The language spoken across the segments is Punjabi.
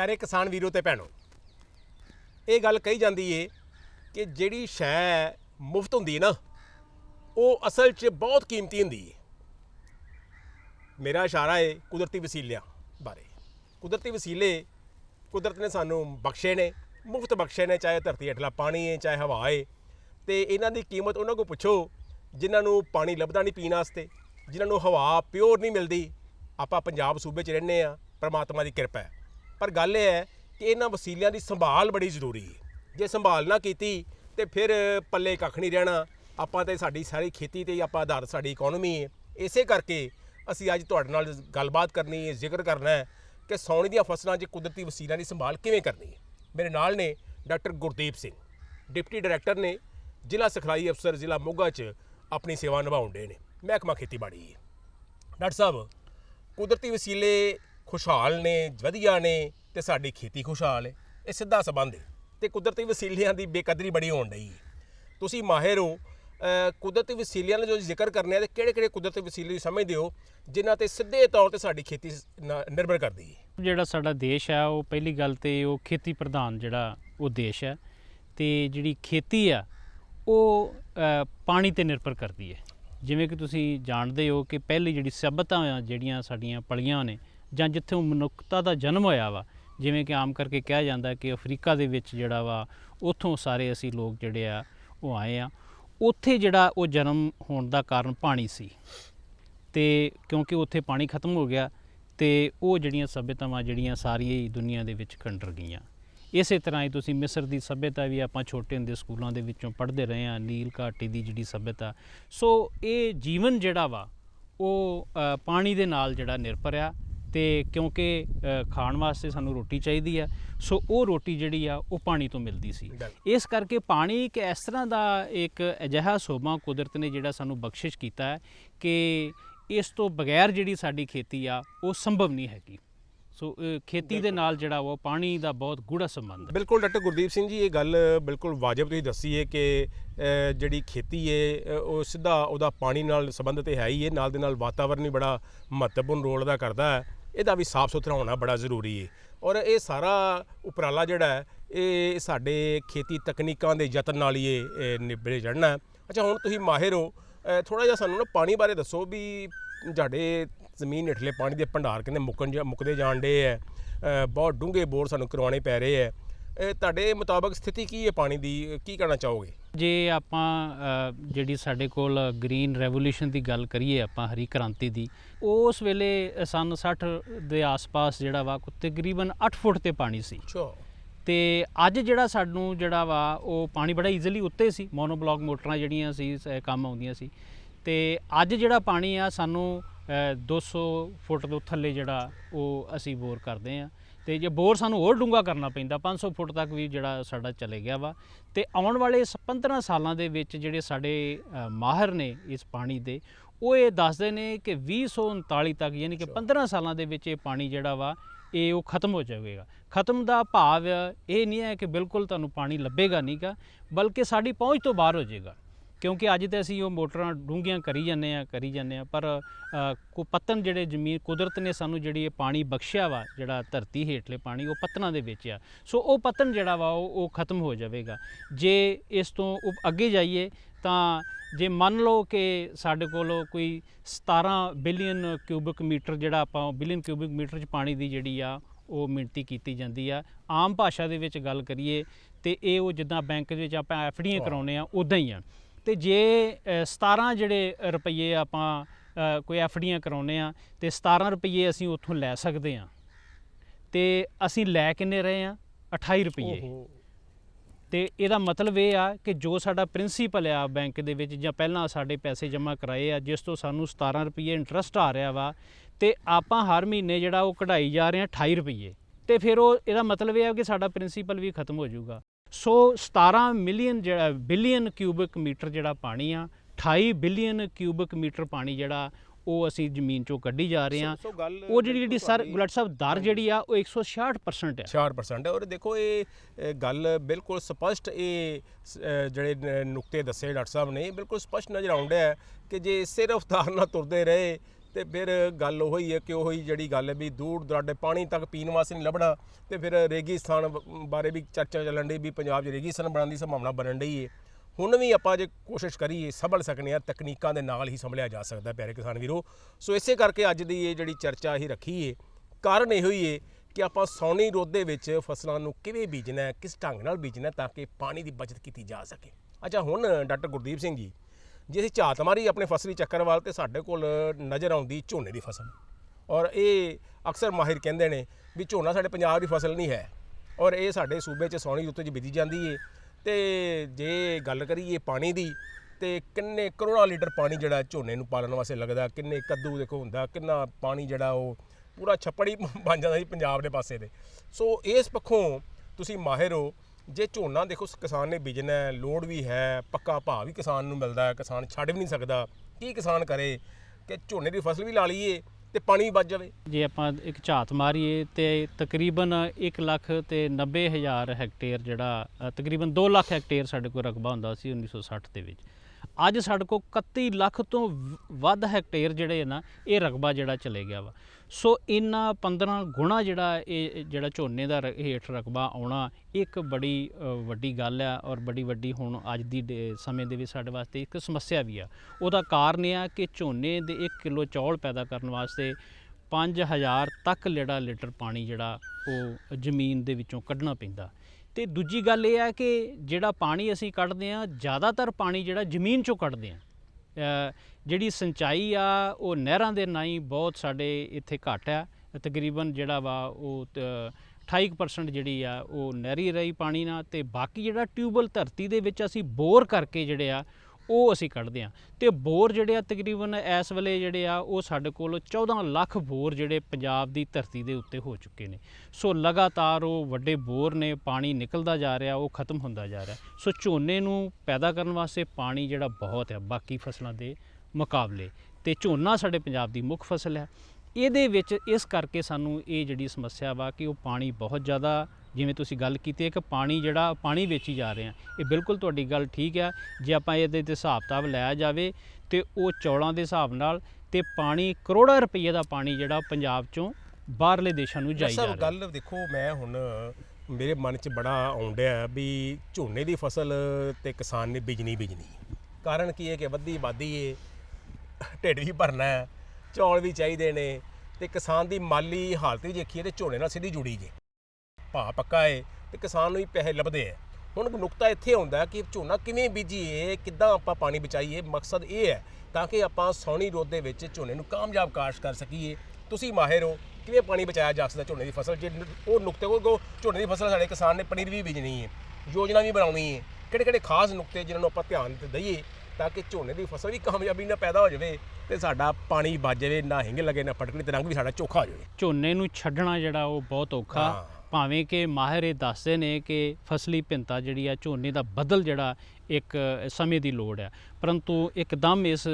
ਪਿਆਰੇ ਕਿਸਾਨ ਵੀਰੋ ਤੇ ਭੈਣੋ, ਇਹ ਗੱਲ ਕਹੀ ਜਾਂਦੀ ਏ ਕਿ ਜਿਹੜੀ ਸ਼ੈ ਮੁਫਤ ਹੁੰਦੀ ਹੈ ਨਾ, ਉਹ ਅਸਲ 'ਚ ਬਹੁਤ ਕੀਮਤੀ ਹੁੰਦੀ ਏ। ਮੇਰਾ ਇਸ਼ਾਰਾ ਏ ਕੁਦਰਤੀ ਵਸੀਲਿਆਂ ਬਾਰੇ। ਕੁਦਰਤੀ ਵਸੀਲੇ ਕੁਦਰਤ ਨੇ ਸਾਨੂੰ ਬਖਸ਼ੇ ਨੇ, ਮੁਫਤ ਬਖਸ਼ੇ ਨੇ, ਚਾਹੇ ਧਰਤੀ ਹੇਠਲਾ ਪਾਣੀ ਏ, ਚਾਹੇ ਹਵਾ ਏ। ਤੇ ਇਹਨਾਂ ਦੀ ਕੀਮਤ ਉਹਨਾਂ ਕੋਲ ਪੁੱਛੋ, ਜਿਨ੍ਹਾਂ ਨੂੰ ਪਾਣੀ ਲੱਭਦਾ ਨਹੀਂ ਪੀਣ ਵਾਸਤੇ, ਜਿਨ੍ਹਾਂ ਨੂੰ ਹਵਾ ਪਿਓਰ ਨਹੀਂ ਮਿਲਦੀ, ਆਪਾਂ ਪੰਜਾਬ ਸੂਬੇ 'ਚ ਰਹਿੰਦੇ ਆ ਪ੍ਰਮਾਤਮਾ ਦੀ ਕਿਰਪਾ ਹੈ। ਪਰ ਗੱਲ ਇਹ ਹੈ ਕਿ ਇਹਨਾਂ ਵਸੀਲਿਆਂ ਦੀ ਸੰਭਾਲ ਬੜੀ ਜ਼ਰੂਰੀ ਹੈ। ਜੇ ਸੰਭਾਲ ਨਾ ਕੀਤੀ ਤੇ ਫਿਰ ਪੱਲੇ ਕੱਖ ਨਹੀਂ ਰਹਿਣਾ। ਆਪਾਂ ਤੇ ਸਾਡੀ ਸਾਰੀ ਖੇਤੀ ਤੇ ਹੀ ਆਪਾਂ ਆਧਾਰ ਸਾਡੀ ਇਕਨੋਮੀ ਹੈ। ਇਸੇ ਕਰਕੇ ਅਸੀਂ ਅੱਜ ਤੁਹਾਡੇ ਨਾਲ ਗੱਲਬਾਤ ਕਰਨੀ ਹੈ, ਜ਼ਿਕਰ ਕਰਨਾ ਹੈ ਕਿ ਸੌਣੀ ਦੀਆਂ ਫਸਲਾਂ 'ਚ ਕੁਦਰਤੀ ਵਸੀਲਿਆਂ ਦੀ ਸੰਭਾਲ ਕਿਵੇਂ ਕਰਨੀ ਹੈ। ਮੇਰੇ ਨਾਲ ਨੇ doctor Gurdeep Singh, deputy director ਨੇ ਜ਼ਿਲ੍ਹਾ ਸਿਖਲਾਈ ਅਫਸਰ, ਜ਼ਿਲ੍ਹਾ ਮੋਗਾ 'ਚ ਆਪਣੀ ਸੇਵਾ ਨਿਭਾਉਂਦੇ ਨੇ। ਮਹਿਕਮਾ ਖੇਤੀਬਾੜੀ ਹੈ। ਡਾਕਟਰ ਸਾਹਿਬ, ਕੁਦਰਤੀ ਵਸੀਲੇ ਖੁਸ਼ਹਾਲ ਨੇ, ਵਧੀਆ ਨੇ ਤੇ ਸਾਡੀ ਖੇਤੀ ਖੁਸ਼ਹਾਲ ਹੈ ਇਹ ਸਿੱਧਾ ਸੰਬੰਧ ਹੈ ਤੇ ਕੁਦਰਤੀ ਵਸੀਲਿਆਂ ਦੀ ਬੇਕਦਰੀ ਬੜੀ ਹੋਣ ਡਈ ਹੈ ਤੁਸੀਂ ਮਾਹਿਰ ਹੋ ਕੁਦਰਤੀ ਵਸੀਲਿਆਂ ਦਾ ਜੋ ਜ਼ਿਕਰ ਕਰਨੇ ਆ ਤੇ ਕਿਹੜੇ ਕਿਹੜੇ ਕੁਦਰਤੀ ਵਸੀਲੇ ਸਮਝਦੇ ਹੋ, ਜਿਨ੍ਹਾਂ ਤੇ ਸਿੱਧੇ ਤੌਰ ਤੇ ਸਾਡੀ ਖੇਤੀ ਨਿਰਭਰ ਕਰਦੀ ਹੈ ਜਿਹੜਾ ਸਾਡਾ ਦੇਸ਼ ਹੈ ਉਹ ਪਹਿਲੀ ਗੱਲ ਤੇ ਉਹ ਖੇਤੀ ਪ੍ਰਧਾਨ ਜਿਹੜਾ, ਉਹ ਦੇਸ਼ ਹੈ ਤੇ ਜਿਹੜੀ ਖੇਤੀ ਆ, ਉਹ ਪਾਣੀ ਤੇ ਨਿਰਭਰ ਕਰਦੀ ਹੈ ਜਿਵੇਂ ਕਿ ਤੁਸੀਂ ਜਾਣਦੇ ਹੋ ਕਿ ਪਹਿਲੀ ਜਿਹੜੀ ਸਭਿਅਤਾ ਆ, ਜਿਹੜੀਆਂ ਸਾਡੀਆਂ ਪਲੀਆਂ ਨੇ ਜਾਂ ਜਿੱਥੇ ਮਨੁੱਖਤਾ ਦਾ ਜਨਮ ਹੋਇਆ ਵਾ, ਜਿਵੇਂ ਕਿ ਆਮ ਕਰਕੇ ਕਿਹਾ ਜਾਂਦਾ ਕਿ ਅਫਰੀਕਾ ਦੇ ਵਿੱਚ ਜਿਹੜਾ ਵਾ, ਉੱਥੋਂ ਸਾਰੇ ਅਸੀਂ ਲੋਕ ਜਿਹੜੇ ਆ, ਉਹ ਆਏ ਆ। ਉੱਥੇ ਜਿਹੜਾ ਉਹ ਜਨਮ ਹੋਣ ਦਾ ਕਾਰਨ ਪਾਣੀ ਸੀ। ਤੇ ਕਿਉਂਕਿ ਉੱਥੇ ਪਾਣੀ ਖਤਮ ਹੋ ਗਿਆ, ਤੇ ਉਹ ਜਿਹੜੀਆਂ ਸਭਿਅਤਾਵਾਂ ਜਿਹੜੀਆਂ ਸਾਰੀਆਂ ਹੀ ਦੁਨੀਆ ਦੇ ਵਿੱਚ ਕੰਡਰ ਗਈਆਂ। ਇਸੇ ਤਰ੍ਹਾਂ ਹੀ ਤੁਸੀਂ ਮਿਸਰ ਦੀ ਸਭਿਅਤਾ ਵੀ ਆਪਾਂ ਛੋਟੇ ਹੁੰਦੇ ਸਕੂਲਾਂ ਦੇ ਵਿੱਚੋਂ ਪੜ੍ਹਦੇ ਰਹੇ ਹਾਂ, ਨੀਲ ਘਾਟੀ ਦੀ ਜਿਹੜੀ ਸਭਿਅਤਾ। ਸੋ ਇਹ ਜੀਵਨ ਜਿਹੜਾ ਵਾ, ਉਹ ਪਾਣੀ ਦੇ ਨਾਲ ਜਿਹੜਾ ਨਿਰਭਰ ਆ। ਤੇ ਕਿਉਂਕਿ ਖਾਣ ਵਾਸਤੇ ਸਾਨੂੰ ਰੋਟੀ ਚਾਹੀਦੀ ਆ ਸੋ ਉਹ ਰੋਟੀ ਜਿਹੜੀ ਆ ਉਹ ਪਾਣੀ ਤੋਂ ਮਿਲਦੀ ਸੀ। ਇਸ ਕਰਕੇ ਪਾਣੀ ਇੱਕ ਇਸ ਤਰ੍ਹਾਂ ਦਾ ਇੱਕ ਅਜਿਹਾ ਸੋਮਾ ਕੁਦਰਤ ਨੇ ਜਿਹੜਾ ਸਾਨੂੰ ਬਖਸ਼ਿਸ਼ ਕੀਤਾ ਹੈ ਕਿ ਇਸ ਤੋਂ ਬਗੈਰ ਜਿਹੜੀ ਸਾਡੀ ਖੇਤੀ ਆ ਉਹ ਸੰਭਵ ਨਹੀਂ ਹੈਗੀ। ਸੋ ਖੇਤੀ ਦੇ ਨਾਲ ਜਿਹੜਾ ਉਹ ਪਾਣੀ ਦਾ ਬਹੁਤ ਗੂੜਾ ਸੰਬੰਧ ਹੈ। ਬਿਲਕੁਲ ਡਾਕਟਰ ਗੁਰਦੀਪ ਸਿੰਘ ਜੀ ਇਹ ਗੱਲ ਬਿਲਕੁਲ ਵਾਜਬ ਤੁਸੀਂ ਦੱਸੀ ਹੈ ਕਿ ਜਿਹੜੀ ਖੇਤੀ ਹੈ ਉਹ ਸਿੱਧਾ ਉਹਦਾ ਪਾਣੀ ਨਾਲ ਸੰਬੰਧਿਤ ਹੈ ਹੀ ਹੈ ਨਾਲ ਦੇ ਨਾਲ ਵਾਤਾਵਰਨ ਵੀ ਬੜਾ ਮਹੱਤਵਪੂਰਨ ਰੋਲ ਅਦਾ ਕਰਦਾ ਹੈ। ਇਹਦਾ ਵੀ ਸਾਫ਼ ਸੁਥਰਾ ਹੋਣਾ ਬੜਾ ਜ਼ਰੂਰੀ ਹੈ ਔਰ ਇਹ ਸਾਰਾ ਉਪਰਾਲਾ ਜਿਹੜਾ ਇਹ ਸਾਡੇ ਖੇਤੀ ਤਕਨੀਕਾਂ ਦੇ ਯਤਨ ਨਾਲ ਹੀ ਇਹ ਇਹ ਨਿਬੜੇ ਚੜਨਾ ਅੱਛਾ, ਹੁਣ ਤੁਸੀਂ ਮਾਹਿਰ ਹੋ ਥੋੜਾ ਜਿਹਾ ਸਾਨੂੰ ਨਾ ਪਾਣੀ ਬਾਰੇ ਦੱਸੋ ਵੀ ਸਾਡੇ ਜ਼ਮੀਨ ਹੇਠਲੇ ਪਾਣੀ ਦੇ ਭੰਡਾਰ ਕਹਿੰਦੇ ਮੁੱਕਣ ਜਾ- ਮੁੱਕਦੇ ਜਾਣ ਡੇ ਹੈ ਬਹੁਤ ਡੂੰਘੇ ਬੋਰ ਸਾਨੂੰ ਕਰਵਾਉਣੇ ਪੈ ਰਹੇ ਹੈ ਤੁਹਾਡੇ ਮੁਤਾਬਕ ਸਥਿਤੀ ਕੀ ਹੈ ਪਾਣੀ ਦੀ? ਕੀ ਕਹਿਣਾ ਚਾਹੋਗੇ? ਜੇ ਆਪਾਂ ਜਿਹੜੀ ਸਾਡੇ ਕੋਲ ਗ੍ਰੀਨ ਰੈਵੋਲੂਸ਼ਨ ਦੀ ਗੱਲ ਕਰੀਏ ਆਪਾਂ ਹਰੀ ਕ੍ਰਾਂਤੀ ਦੀ ਉਸ ਵੇਲੇ ਸਨ 60 ਦੇ ਆਸ-ਪਾਸ ਜਿਹੜਾ ਵਾ ਤਕਰੀਬਨ 8 ਫੁੱਟ ਤੇ ਪਾਣੀ ਸੀ। ਤੇ ਅੱਜ ਜਿਹੜਾ ਸਾਨੂੰ ਜਿਹੜਾ ਵਾ ਉਹ ਪਾਣੀ ਬੜਾ ਈਜ਼ੀਲੀ ਉੱਤੇ ਸੀ ਮੋਨੋਬਲੌਕ ਮੋਟਰਾਂ ਜਿਹੜੀਆਂ ਸੀ ਕੰਮ ਆਉਂਦੀਆਂ ਸੀ। ਤੇ ਅੱਜ ਜਿਹੜਾ ਪਾਣੀ ਆ ਸਾਨੂੰ ਅ, 200 ਫੁੱਟ ਤੋਂ ਥੱਲੇ ਜਿਹੜਾ ਉਹ ਅਸੀਂ ਬੋਰ ਕਰਦੇ ਆ। ਤੇ ਜੇ ਬੋਰ ਸਾਨੂੰ ਹੋਰ ਡੂੰਘਾ ਕਰਨਾ ਪੈਂਦਾ 500 ਫੁੱਟ ਤੱਕ ਵੀ ਜਿਹੜਾ ਸਾਡਾ ਚਲੇ ਗਿਆ ਵਾ ਤੇ ਆਉਣ ਵਾਲੇ ਸ- 15 ਸਾਲਾਂ ਦੇ ਵਿੱਚ ਜਿਹੜੇ ਸਾਡੇ ਮਾਹਰ ਨੇ ਇਸ ਪਾਣੀ ਦੇ ਉਹ ਇਹ ਦੱਸਦੇ ਨੇ ਕਿ 2039 ਤੱਕ ਯਾਨੀ ਕਿ 15 ਸਾਲਾਂ ਦੇ ਵਿੱਚ ਇਹ ਪਾਣੀ ਜਿਹੜਾ ਵਾ ਇਹ ਉਹ ਖਤਮ ਹੋ ਜਾਵੇਗਾ। ਖਤਮ ਦਾ ਭਾਵ ਇਹ ਨਹੀਂ ਹੈ ਕਿ ਬਿਲਕੁਲ ਤੁਹਾਨੂੰ ਪਾਣੀ ਲੱਭੇਗਾ ਨਹੀਂਗਾ ਬਲਕਿ ਸਾਡੀ ਪਹੁੰਚ ਤੋਂ ਬਾਹਰ ਹੋ ਜਾਏਗਾ ਕਿਉਂਕਿ ਅੱਜ ਤੇ ਅਸੀਂ ਉਹ ਮੋਟਰਾਂ ਡੂੰਘੀਆਂ ਕਰੀ ਜਾਂਦੇ ਆ ਕਰੀ ਜਾਂਦੇ ਆ ਪਰ ਕੋ ਪਤਨ ਜਿਹੜੇ ਜ਼ਮੀਨ ਕੁਦਰਤ ਨੇ ਸਾਨੂੰ ਜਿਹੜੀ ਇਹ ਪਾਣੀ ਬਖਸ਼ਿਆ ਵਾ ਜਿਹੜਾ ਧਰਤੀ ਹੇਠਲੇ ਪਾਣੀ ਉਹ ਪਤਨਾਂ ਦੇ ਵਿੱਚ ਆ। ਸੋ ਉਹ ਪਤਨ ਜਿਹੜਾ ਵਾ ਉਹ ਉਹ ਖਤਮ ਹੋ ਜਾਵੇਗਾ। ਜੇ ਇਸ ਤੋਂ ਅੱਗੇ ਜਾਈਏ ਤਾਂ ਜੇ ਮੰਨ ਲਓ ਕਿ ਸਾਡੇ ਕੋਲ ਕੋਈ 17 ਬਿਲੀਅਨ ਕਿਊਬਿਕ ਮੀਟਰ ਜਿਹੜਾ ਆਪਾਂ ਬਿਲੀਅਨ ਕਿਊਬਿਕ ਮੀਟਰ ਚ ਪਾਣੀ ਦੀ ਜਿਹੜੀ ਆ ਉਹ ਮਿਣਤੀ ਕੀਤੀ ਜਾਂਦੀ ਆ। ਆਮ ਭਾਸ਼ਾ ਦੇ ਵਿੱਚ ਗੱਲ ਕਰੀਏ ਤੇ ਇਹ ਉਹ ਜਿੱਦਾਂ ਬੈਂਕ ਦੇ ਵਿੱਚ ਆਪਾਂ ਐਫਡੀਆਂ ਕਰਾਉਨੇ ਆ ਉਦਾਂ ਹੀ ਆ। ਤੇ ਜੇ ਅ, 17 ਜਿਹੜੇ ਰੁਪਏ ਆਪਾਂ ਕੋਈ ਐਫਡੀਆਂ ਕਰਾਉਨੇ ਆ ਤੇ 17 ਰੁਪਏ ਅਸੀਂ ਉੱਥੋਂ ਲੈ ਸਕਦੇ ਆ ਤੇ ਅਸੀਂ ਲੈ ਕਿੰਨੇ ਰਹੇ ਆ 28 ਰੁਪਏ ਤੇ ਇਹਦਾ ਮਤਲਬ ਇਹ ਆ ਕਿ ਜੋ ਸਾਡਾ ਪ੍ਰਿੰਸੀਪਲ ਆ ਬੈਂਕ ਦੇ ਵਿੱਚ ਜਾਂ ਪਹਿਲਾਂ ਸਾਡੇ ਪੈਸੇ ਜਮ੍ਹਾਂ ਕਰਾਏ ਆ ਜਿਸ ਤੋਂ ਸਾਨੂੰ 17 ਰੁਪਏ ਇੰਟਰਸਟ ਆ ਰਿਹਾ ਵਾ ਤੇ ਆਪਾਂ ਹਰ ਮਹੀਨੇ ਜਿਹੜਾ ਉਹ ਕਢਾਈ ਜਾ ਰਹੇ ਆ 28 ਰੁਪਏ ਤੇ ਫਿਰ ਉਹ ਇਹਦਾ ਮਤਲਬ ਇਹ ਆ ਕਿ ਸਾਡਾ ਪ੍ਰਿੰਸੀਪਲ ਵੀ ਖਤਮ ਹੋ ਜਾਊਗਾ। ਸੋ 17 ਮਿਲੀਅਨ ਜਿਹੜਾ ਬਿਲੀਅਨ ਕਿਊਬਿਕ ਮੀਟਰ ਜਿਹੜਾ ਪਾਣੀ ਆ 28 ਬਿਲੀਅਨ ਕਿਊਬਿਕ ਮੀਟਰ ਪਾਣੀ ਜਿਹੜਾ ਉਹ ਅਸੀਂ ਜ਼ਮੀਨ ਚੋਂ ਕੱਢੀ ਜਾ ਰਹੇ ਗੱਲ ਉਹ ਜਿਹੜੀ ਜਿਹੜੀ ਸਰ ਗੁਲਟ ਸਾਹਿਬ ਦਰ ਜਿਹੜੀ ਆ ਉਹ 166% ਹੈ 4% ਹੈ ਔਰ ਦੇਖੋ ਇਹ ਗੱਲ ਬਿਲਕੁਲ ਸਪਸ਼ਟ ਇਹ ਜਿਹੜੇ ਨੁਕਤੇ ਦੱਸੇ ਡਾਕਟਰ ਸਾਹਿਬ ਨੇ ਬਿਲਕੁਲ ਸਪਸ਼ਟ ਨਜ਼ਰ ਆਉਂਦਾ ਹੈ ਕਿ ਜੇ ਸਿਰ ਅਵਤਾਰ ਨਾਲ ਤੁਰਦੇ ਰਹੇ ਤੇ ਫਿਰ ਗੱਲ ਉਹੀ ਹੈ ਕਿ ਉਹ ਹੀ ਜਿਹੜੀ ਗੱਲ ਹੈ ਵੀ ਦੂਰ ਦਰਾਡੇ ਪਾਣੀ ਤੱਕ ਪੀਣ ਵਾਸਤੇ ਨਹੀਂ ਲੱਭਣਾ ਤੇ ਫਿਰ ਰੇਗਿਸਤਾਨ ਬਾਰੇ ਵੀ ਚਰਚਾ ਚੱਲਣ ਡਈ ਵੀ ਪੰਜਾਬ 'ਚ ਰੇਗਿਸਤਾਨ ਬਣਨ ਦੀ ਸੰਭਾਵਨਾ ਬਣਨ ਡਈ ਹੈ ਹੁਣ ਵੀ ਆਪਾਂ ਜੇ ਕੋਸ਼ਿਸ਼ ਕਰੀਏ ਸੰਭਲ ਸਕਨੇ ਆ, ਤਕਨੀਕਾਂ ਦੇ ਨਾਲ ਹੀ ਸੰਭਲਿਆ ਜਾ ਸਕਦਾ ਪਿਆਰੇ ਕਿਸਾਨ ਵੀਰੋ। ਸੋ ਇਸੇ ਕਰਕੇ ਅੱਜ ਦੀ ਇਹ ਜਿਹੜੀ ਚਰਚਾ ਹੀ ਰੱਖੀ ਏ, ਕਾਰਨ ਇਹੋ ਹੀ ਏ ਕਿ ਆਪਾਂ ਸੌਣੀ ਰੁੱਤ ਦੇ ਵਿੱਚ ਫਸਲਾਂ ਨੂੰ ਕਿਵੇਂ ਬੀਜਣਾ ਹੈ ਕਿਸ ਢੰਗ ਨਾਲ ਬੀਜਣਾ ਤਾਂ ਕਿ ਪਾਣੀ ਦੀ ਬਚਤ ਕੀਤੀ ਜਾ ਸਕੇ। ਅੱਛਾ, ਹੁਣ ਡਾਕਟਰ ਗੁਰਦੀਪ ਸਿੰਘ ਜੀ ਜੇ ਅਸੀਂ ਝਾਤ ਮਾਰੀ ਆਪਣੇ ਫਸਲੀ ਚੱਕਰ ਵੱਲ ਤੇ ਸਾਡੇ ਕੋਲ ਨਜ਼ਰ ਆਉਂਦੀ ਝੋਨੇ ਦੀ ਫਸਲ। ਔਰ ਇਹ ਅਕਸਰ ਮਾਹਿਰ ਕਹਿੰਦੇ ਨੇ ਵੀ ਝੋਨਾ ਸਾਡੇ ਪੰਜਾਬ ਦੀ ਫਸਲ ਨਹੀਂ ਹੈ। ਔਰ ਇਹ ਸਾਡੇ ਸੂਬੇ 'ਚ ਸੌਣੀ ਰੁੱਤ 'ਚ ਬੀਜੀ ਜਾਂਦੀ ਏ। ਤੇ ਜੇ ਗੱਲ ਕਰੀਏ ਪਾਣੀ ਦੀ, ਤੇ ਕਿੰਨੇ ਕਰੋੜਾਂ ਲੀਟਰ ਪਾਣੀ ਜਿਹੜਾ ਝੋਨੇ ਨੂੰ ਪਾਲਣ ਵਾਸਤੇ ਲੱਗਦਾ, ਕਿੰਨੇ ਕੱਦੂ ਦੇਖੋ ਹੁੰਦਾ, ਕਿੰਨਾ ਪਾਣੀ ਜਿਹੜਾ ਉਹ ਪੂਰਾ ਛੱਪੜੀ ਬਣ ਜਾਂਦਾ ਸੀ ਪੰਜਾਬ ਦੇ ਪਾਸੇ ਤੇ ਸੋ ਇਸ ਪੱਖੋਂ ਤੁਸੀਂ ਮਾਹਿਰ ਹੋ ਜੇ ਝੋਨਾ ਦੇਖੋ ਕਿਸਾਨ ਨੇ ਬੀਜਣਾ ਹੈ, ਲੋੜ ਵੀ ਹੈ, ਪੱਕਾ ਭਾਅ ਵੀ ਕਿਸਾਨ ਨੂੰ ਮਿਲਦਾ ਹੈ, ਕਿਸਾਨ ਛੱਡ ਵੀ ਨਹੀਂ ਸਕਦਾ। ਕੀ ਕਿਸਾਨ ਕਰੇ ਕਿ ਝੋਨੇ ਦੀ ਫਸਲ ਵੀ ਲਾ ਲਈਏ ਤੇ ਪਾਣੀ ਵੀ ਬਚ ਜਾਵੇ? ਜੇ ਆਪਾਂ ਇੱਕ ਝਾਤ ਮਾਰੀਏ ਤੇ ਤਕਰੀਬਨ 1 ਲੱਖ ਤੇ 90 ਹਜ਼ਾਰ ਹੈਕਟੇਅਰ ਜਿਹੜਾ ਤਕਰੀਬਨ 2 ਲੱਖ ਹੈਕਟੇਅਰ ਸਾਡੇ ਕੋਲ ਰਕਬਾ ਹੁੰਦਾ ਸੀ 1960 ਦੇ ਵਿੱਚ। ਅੱਜ ਸਾਡੇ ਕੋਲ 31 ਲੱਖ ਤੋਂ ਵੱਧ ਹੈਕਟੇਅਰ ਜਿਹੜੇ ਨਾ, ਇਹ ਰਕਬਾ ਜਿਹੜਾ ਚਲੇ ਗਿਆ ਵਾ। ਸੋ ਇਨਾ 15 ਗੁਣਾ ਜਿਹੜਾ ਇਹ ਜਿਹੜਾ ਝੋਨੇ ਦਾ ਰ- ਹੇਠ ਰਕਬਾ ਆਉਣਾ ਇੱਕ ਬੜੀ ਵੱਡੀ ਗੱਲ ਆ ਔਰ ਬੜੀ ਵੱਡੀ ਹੁਣ ਅੱਜ ਦੀ ਡੇ- ਸਮੇਂ ਦੇ ਵਿੱਚ ਸਾਡੇ ਵਾਸਤੇ ਇੱਕ ਸਮੱਸਿਆ ਵੀ ਆ। ਉਹਦਾ ਕਾਰਨ ਇਹ ਆ ਕਿ ਝੋਨੇ ਦੇ 1 ਕਿਲੋ ਚੌਲ ਪੈਦਾ ਕਰਨ ਵਾਸਤੇ 5000 ਤੱਕ ਜਿਹੜਾ ਲੀਟਰ ਪਾਣੀ ਜਿਹੜਾ ਉਹ ਜ਼ਮੀਨ ਦੇ ਵਿੱਚੋਂ ਕੱਢਣਾ ਪੈਂਦਾ। ਤੇ ਦੂਜੀ ਗੱਲ ਇਹ ਆ ਕਿ ਜਿਹੜਾ ਪਾਣੀ ਅਸੀਂ ਕੱਢਦੇ ਆ ਜ਼ਿਆਦਾਤਰ ਪਾਣੀ ਜਿਹੜਾ ਜ਼ਮੀਨ ਚੋਂ ਕੱਢਦੇ ਆ ਜਿਹੜੀ ਸਿੰਚਾਈ ਆ, ਉਹ ਨਹਿਰਾਂ ਦੇ ਨਾਲ ਹੀ ਬਹੁਤ ਸਾਡੇ ਇੱਥੇ ਘੱਟ ਆ। ਤਕਰੀਬਨ ਜਿਹੜਾ ਵਾ, ਉਹ ਤ- 28% ਜਿਹੜੀ ਆ, ਉਹ ਨਹਿਰੀ ਰਹੀ ਪਾਣੀ ਨਾਲ ਤੇ ਬਾਕੀ ਜਿਹੜਾ ਟਿਊਬਲ ਧਰਤੀ ਦੇ ਵਿੱਚ ਅਸੀਂ ਬੋਰ ਕਰਕੇ ਜਿਹੜੇ ਆ ਉਹ ਅਸੀਂ ਕੱਢਦੇ ਆ ਤੇ ਬੋਰ ਜਿਹੜੇ ਆ, ਤਕਰੀਬਨ ਇਸ ਵੇਲੇ ਜਿਹੜੇ ਆ, ਉਹ ਸਾਡੇ ਕੋਲ 14 ਲੱਖ ਬੋਰ ਜਿਹੜੇ ਪੰਜਾਬ ਦੀ ਧਰਤੀ ਦੇ ਉੱਤੇ ਹੋ ਚੁੱਕੇ ਨੇ। ਸੋ ਲਗਾਤਾਰ ਉਹ ਵੱਡੇ ਬੋਰ ਨੇ, ਪਾਣੀ ਨਿਕਲਦਾ ਜਾ ਰਿਹਾ, ਉਹ ਖਤਮ ਹੁੰਦਾ ਜਾ ਰਿਹਾ। ਸੋ ਝੋਨੇ ਨੂੰ ਪੈਦਾ ਕਰਨ ਵਾਸਤੇ ਪਾਣੀ ਜਿਹੜਾ ਬਹੁਤ ਹੈ ਬਾਕੀ ਫਸਲਾਂ ਦੇ ਮੁਕਾਬਲੇ। ਤੇ ਝੋਨਾ ਸਾਡੇ ਪੰਜਾਬ ਦੀ ਮੁੱਖ ਫਸਲ ਹੈ। ਇਹਦੇ ਵਿੱਚ ਇਸ ਕਰਕੇ ਸਾਨੂੰ ਇਹ ਜਿਹੜੀ ਸਮੱਸਿਆ ਵਾ ਕਿ ਉਹ ਪਾਣੀ ਬਹੁਤ ਜ਼ਿਆਦਾ ਜਿਵੇਂ ਤੁਸੀਂ ਗੱਲ ਕੀਤੀ ਹੈ ਕਿ ਪਾਣੀ ਜਿਹੜਾ ਪਾਣੀ ਵਿੱਚ ਜਾ ਰਹੇ ਆ। ਇਹ ਬਿਲਕੁਲ ਤੁਹਾਡੀ ਗੱਲ ਠੀਕ ਹੈ ਜੇ ਆਪਾਂ ਇਹਦੇ ਤੇ ਹਿਸਾਬ ਕਿਤਾਬ ਲਾਇਆ ਜਾਵੇ ਤੇ ਉਹ ਚੌਲਾਂ ਦੇ ਹਿਸਾਬ ਨਾਲ ਤੇ ਪਾਣੀ ਕਰੋੜਾਂ ਰੁਪਏ ਦਾ ਪਾਣੀ ਜਿਹੜਾ ਪੰਜਾਬ ਚੋਂ ਬਾਹਰਲੇ ਦੇਸ਼ਾਂ ਨੂੰ ਜਾਈ ਜਾ ਰਿਹਾ। ਗੱਲ ਦੇਖੋ ਮੈਂ ਹੁਣ ਮੇਰੇ ਮਨ 'ਚ ਬੜਾ ਆਉਂਦਿਆ ਵੀ ਝੋਨੇ ਦੀ ਫਸਲ ਤੇ ਕਿਸਾਨ ਨੇ ਬੀਜਣੀ ਬੀਜਣੀ। ਕਾਰਨ ਕੀ ਹੈ ਕਿ ਵੱਧੀ ਆਬਾਦੀ ਏ ਢਿੱਡ ਵੀ ਭਰਨਾ ਹੈ ਚੌਲ ਵੀ ਚਾਹੀਦੇ ਨੇ ਤੇ ਕਿਸਾਨ ਦੀ ਮਾਲੀ ਹਾਲਤ ਵੀ ਦੇਖੀਏ ਤੇ ਝੋਨੇ ਨਾਲ ਸਿੱਧੀ ਜੁੜੀ ਜੇ। ਭਾਅ ਪੱਕਾ ਏ ਤੇ ਕਿਸਾਨ ਨੂੰ ਵੀ ਪੈਸੇ ਲੱਭਦੇ ਆ। ਹੁਣ ਨੁਕਤਾ ਇੱਥੇ ਆਉਂਦਾ ਕਿ ਝੋਨਾ ਕਿਵੇਂ ਬੀਜੀਏ ਕਿੱਦਾਂ ਆਪਾਂ ਪਾਣੀ ਬਚਾਈਏ ਮਕਸਦ ਇਹ ਹੈ ਤਾਂ ਕਿ ਆਪਾਂ ਸੌਣੀ ਰੋਦ ਦੇ ਵਿੱਚ ਝੋਨੇ ਨੂੰ ਕਾਮਯਾਬ ਕਾਸ਼ ਕਰ ਸਕੀਏ। ਤੁਸੀਂ ਮਾਹਿਰ ਹੋ ਕਿਵੇਂ ਪਾਣੀ ਬਚਾਇਆ ਜਾ ਸਕਦਾ ਝੋਨੇ ਦੀ ਫਸਲ? ਜੇ ਉਹ ਨੁਕਤੇ ਕੋਲ ਕੋ ਝੋਨੇ ਦੀ ਫਸਲ ਸਾਡੇ ਕਿਸਾਨ ਨੇ ਪਨੀਰ ਵੀ ਬੀਜਣੀ ਹੈ ਯੋਜਨਾ ਵੀ ਬਣਾਉਣੀ ਹੈ ਕਿਹੜੇ ਕਿਹੜੇ ਖਾਸ ਨੁਕਤੇ ਜਿਨ੍ਹਾਂ ਨੂੰ ਆਪਾਂ ਧਿਆਨ ਤੇ ਦਈਏ ਤਾਂ ਕਿ ਝੋਨੇ ਦੀ ਫਸਲ ਵੀ ਕਾਮਯਾਬੀ ਨਾਲ ਪੈਦਾ ਹੋ ਜਾਵੇ ਤੇ ਸਾਡਾ ਪਾਣੀ ਬਚ ਜਾਵੇ ਨਾ ਹਿੰਗ ਲੱਗੇ ਨਾ ਫਟਕਣੀ ਤੇ ਰੰਗ ਵੀ ਸਾਡਾ ਚੋਖਾ ਹੋ ਜਾਵੇ। ਝੋਨੇ ਨੂੰ ਛੱਡਣਾ ਜਿਹੜਾ ਉਹ ਬਹੁਤ ਔਖਾ ਹਾਂ। ਭਾਵੇਂ ਕਿ ਮਾਹਿਰ ਇਹ ਦੱਸਦੇ ਨੇ ਕਿ ਫਸਲੀ ਭਿੰਤਾ ਜਿਹੜੀ ਆ, ਝੋਨੇ ਦਾ ਬਦਲ ਜਿਹੜਾ ਇੱਕ ਸਮੇਂ ਦੀ ਲੋੜ ਹੈ। ਪਰੰਤੂ ਇੱਕਦਮ ਇਸ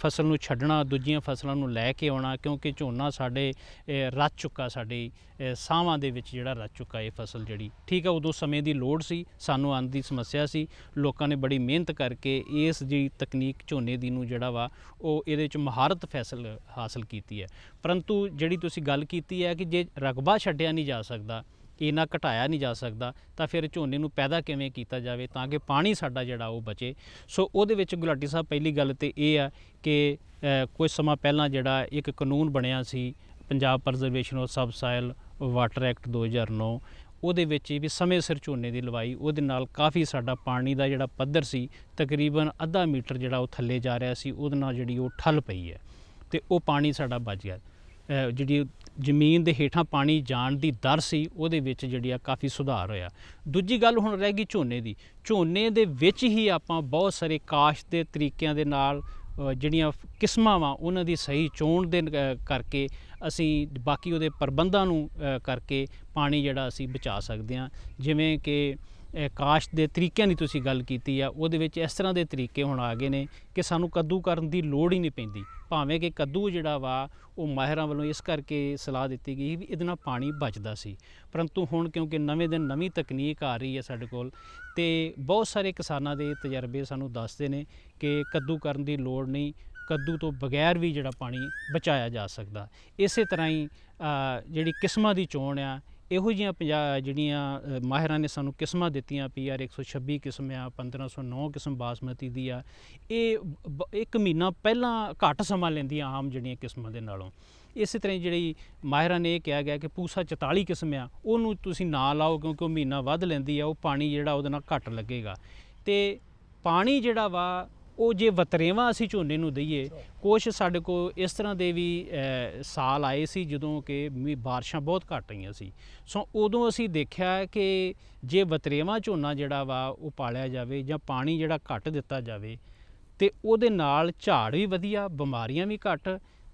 ਫਸਲ ਨੂੰ ਛੱਡਣਾ ਦੂਜੀਆਂ ਫਸਲਾਂ ਨੂੰ ਲੈ ਕੇ ਆਉਣਾ ਕਿਉਂਕਿ ਝੋਨਾ ਸਾਡੇ ਰਚ ਚੁੱਕਾ ਸਾਡੀ ਅ, ਸਾਵਾਂ ਦੇ ਵਿੱਚ ਜਿਹੜਾ ਰਚ ਚੁੱਕਾ ਇਹ ਫਸਲ ਜਿਹੜੀ। ਠੀਕ ਹੈ ਉਦੋਂ ਸਮੇਂ ਦੀ ਲੋੜ ਸੀ ਸਾਨੂੰ ਆਉਣ ਦੀ ਸਮੱਸਿਆ ਸੀ। ਲੋਕਾਂ ਨੇ ਬੜੀ ਮਿਹਨਤ ਕਰਕੇ ਇਸ ਜਿਹੜੀ ਤਕਨੀਕ ਝੋਨੇ ਦੀ ਨੂੰ ਜਿਹੜਾ ਵਾ ਉਹ ਇਹਦੇ ਵਿੱਚ ਮਹਾਰਤ ਫੈਸਲ ਹਾਸਲ ਕੀਤੀ ਹੈ। ਪਰੰਤੂ ਜਿਹੜੀ ਤੁਸੀਂ ਗੱਲ ਕੀਤੀ ਹੈ ਕਿ ਜੇ ਰਗਬਾ ਛੱਡਿਆ ਨਹੀਂ ਜਾ ਸਕਦਾ ਇਹਨਾਂ ਘਟਾਇਆ ਨਹੀਂ ਜਾ ਸਕਦਾ, ਤਾਂ ਫਿਰ ਝੋਨੇ ਨੂੰ ਪੈਦਾ ਕਿਵੇਂ ਕੀਤਾ ਜਾਵੇ ਤਾਂ ਕਿ ਪਾਣੀ ਸਾਡਾ ਜਿਹੜਾ ਉਹ ਬਚੇ। ਸੋ ਉਹਦੇ ਵਿੱਚ ਗੁਲਾਟੀ ਸਾਹਿਬ ਪਹਿਲੀ ਗੱਲ ਤੇ ਇਹ ਆ ਕਿ ਕੁਝ ਸਮਾਂ ਪਹਿਲਾਂ ਜਿਹੜਾ ਇੱਕ ਕਾਨੂੰਨ ਬਣਿਆ ਸੀ Punjab preservation of subsoil water act 2009 ਉਹਦੇ ਵਿੱਚ ਵੀ ਸਮੇਂ ਸਿਰ ਝੋਨੇ ਦੀ ਲਵਾਈ, ਉਹਦੇ ਨਾਲ ਕਾਫੀ ਸਾਡਾ ਪਾਣੀ ਦਾ ਜਿਹੜਾ ਪੱਧਰ ਸੀ, ਤਕਰੀਬਨ ਅੱਧਾ ਮੀਟਰ ਜਿਹੜਾ ਉਹ ਥੱਲੇ ਜਾ ਰਿਹਾ ਸੀ, ਉਹਦੇ ਨਾਲ ਜਿਹੜੀ ਉਹ ਠੱਲ ਪਈ ਹੈ ਤੇ ਉਹ ਪਾਣੀ ਸਾਡਾ ਬਚ ਗਿਆ। ਜਿਹੜੀ ਜ਼ਮੀਨ ਦੇ ਹੇਠਾਂ ਪਾਣੀ ਜਾਣ ਦੀ ਦਰ ਸੀ, ਉਹਦੇ ਵਿੱਚ ਜਿਹੜੀ ਆ ਕਾਫੀ ਸੁਧਾਰ ਹੋਇਆ। ਦੂਜੀ ਗੱਲ ਹੁਣ ਰਹਿ ਗਈ ਝੋਨੇ ਦੀ। ਝੋਨੇ ਦੇ ਵਿੱਚ ਹੀ ਆਪਾਂ ਬਹੁਤ ਸਾਰੇ ਕਾਸ਼ ਦੇ ਤਰੀਕਿਆਂ ਦੇ ਨਾਲ ਜਿਹੜੀਆਂ ਕਿਸਮਾਂ ਵਾ, ਉਹਨਾਂ ਦੀ ਸਹੀ ਚੋਣ ਦੇ ਕਰਕੇ ਅਸੀਂ ਬਾਕੀ ਉਹਦੇ ਪ੍ਰਬੰਧਾਂ ਨੂੰ ਕਰਕੇ ਪਾਣੀ ਜਿਹੜਾ ਅਸੀਂ ਬਚਾ ਸਕਦੇ ਹਾਂ। ਜਿਵੇਂ ਕਿ ਕਾਸ਼ਤ ਦੇ ਤਰੀਕਿਆਂ ਦੀ ਤੁਸੀਂ ਗੱਲ ਕੀਤੀ ਆ, ਉਹਦੇ ਵਿੱਚ ਇਸ ਤਰ੍ਹਾਂ ਦੇ ਤਰੀਕੇ ਹੁਣ ਆ ਗਏ ਨੇ ਕਿ ਸਾਨੂੰ ਕੱਦੂ ਕਰਨ ਦੀ ਲੋੜ ਹੀ ਨਹੀਂ ਪੈਂਦੀ। ਭਾਵੇਂ ਕਿ ਕੱਦੂ ਜਿਹੜਾ ਵਾ, ਉਹ ਮਾਹਿਰਾਂ ਵੱਲੋਂ ਇਸ ਕਰਕੇ ਸਲਾਹ ਦਿੱਤੀ ਗਈ ਵੀ ਇਹਦੇ ਨਾਲ ਪਾਣੀ ਬਚਦਾ ਸੀ। ਪਰੰਤੂ ਹੁਣ ਕਿਉਂਕਿ ਨਵੇਂ ਦਿਨ, ਨਵੀਂ ਤਕਨੀਕ ਆ ਰਹੀ ਹੈ ਸਾਡੇ ਕੋਲ, ਤੇ ਬਹੁਤ ਸਾਰੇ ਕਿਸਾਨਾਂ ਦੇ ਤਜਰਬੇ ਸਾਨੂੰ ਦੱਸਦੇ ਨੇ ਕਿ ਕੱਦੂ ਕਰਨ ਦੀ ਲੋੜ ਨਹੀਂ, ਕੱਦੂ ਤੋਂ ਬਗੈਰ ਵੀ ਜਿਹੜਾ ਪਾਣੀ ਬਚਾਇਆ ਜਾ ਸਕਦਾ। ਇਸੇ ਤਰ੍ਹਾਂ ਹੀ ਜਿਹੜੀ ਕਿਸਮਾਂ ਦੀ ਚੋਣ ਆ ਇਹੋ ਜਿਹੀਆਂ ਪੰਜਾ ਜਿਹੜੀਆਂ ਮਾਹਿਰਾਂ ਨੇ ਸਾਨੂੰ ਕਿਸਮਾਂ ਦਿੱਤੀਆਂ ਪੀਆਰ 126 ਕਿਸਮ ਆ 1509 ਕਿਸਮ ਬਾਸਮਤੀ ਦੀ ਆ, ਇਹ ਬ- ਇੱਕ ਮਹੀਨਾ ਪਹਿਲਾਂ ਘੱਟ ਸਮਾਂ ਲੈਂਦੀਆਂ ਆਮ ਜਿਹੜੀਆਂ ਕਿਸਮਾਂ ਦੇ ਨਾਲੋਂ। ਇਸੇ ਤਰ੍ਹਾਂ ਹੀ ਜਿਹੜੀ ਮਾਹਿਰਾਂ ਨੇ ਇਹ ਕਿਹਾ ਗਿਆ ਕਿ ਪੂਸਾ 44 ਕਿਸਮ ਆ, ਉਹਨੂੰ ਤੁਸੀਂ ਨਾ ਲਾਓ ਕਿਉਂਕਿ ਉਹ ਮਹੀਨਾ ਵੱਧ ਲੈਂਦੀ ਆ, ਉਹ ਪਾਣੀ ਜਿਹੜਾ ਉਹਦੇ ਨਾਲ ਘੱਟ ਲੱਗੇਗਾ। ਤੇ ਪਾਣੀ ਜਿਹੜਾ ਵਾ ਉਹ ਜੇ ਵਤਰੇਵਾਂ ਅਸੀਂ ਝੋਨੇ ਨੂੰ ਦਈਏ, ਕੁਛ ਸਾਡੇ ਕੋਲ ਇਸ ਤਰ੍ਹਾਂ ਦੇ ਵੀ ਸਾਲ ਆਏ ਸੀ ਜਦੋਂ ਕਿ ਮੀਂਹ ਬਾਰਿਸ਼ਾਂ ਬਹੁਤ ਘੱਟ ਆਈਆਂ ਸੀ। ਸੋ ਉਦੋਂ ਅਸੀਂ ਦੇਖਿਆ ਕਿ ਜੇ ਵਤਰੇਵਾਂ ਝੋਨਾ ਜਿਹੜਾ ਵਾ ਉਹ ਪਾਲਿਆ ਜਾਵੇ ਜਾਂ ਪਾਣੀ ਜਿਹੜਾ ਘੱਟ ਦਿੱਤਾ ਜਾਵੇ, ਤੇ ਉਹਦੇ ਨਾਲ ਝਾੜ ਵੀ ਵਧੀਆ, ਬਿਮਾਰੀਆਂ ਵੀ ਘੱਟ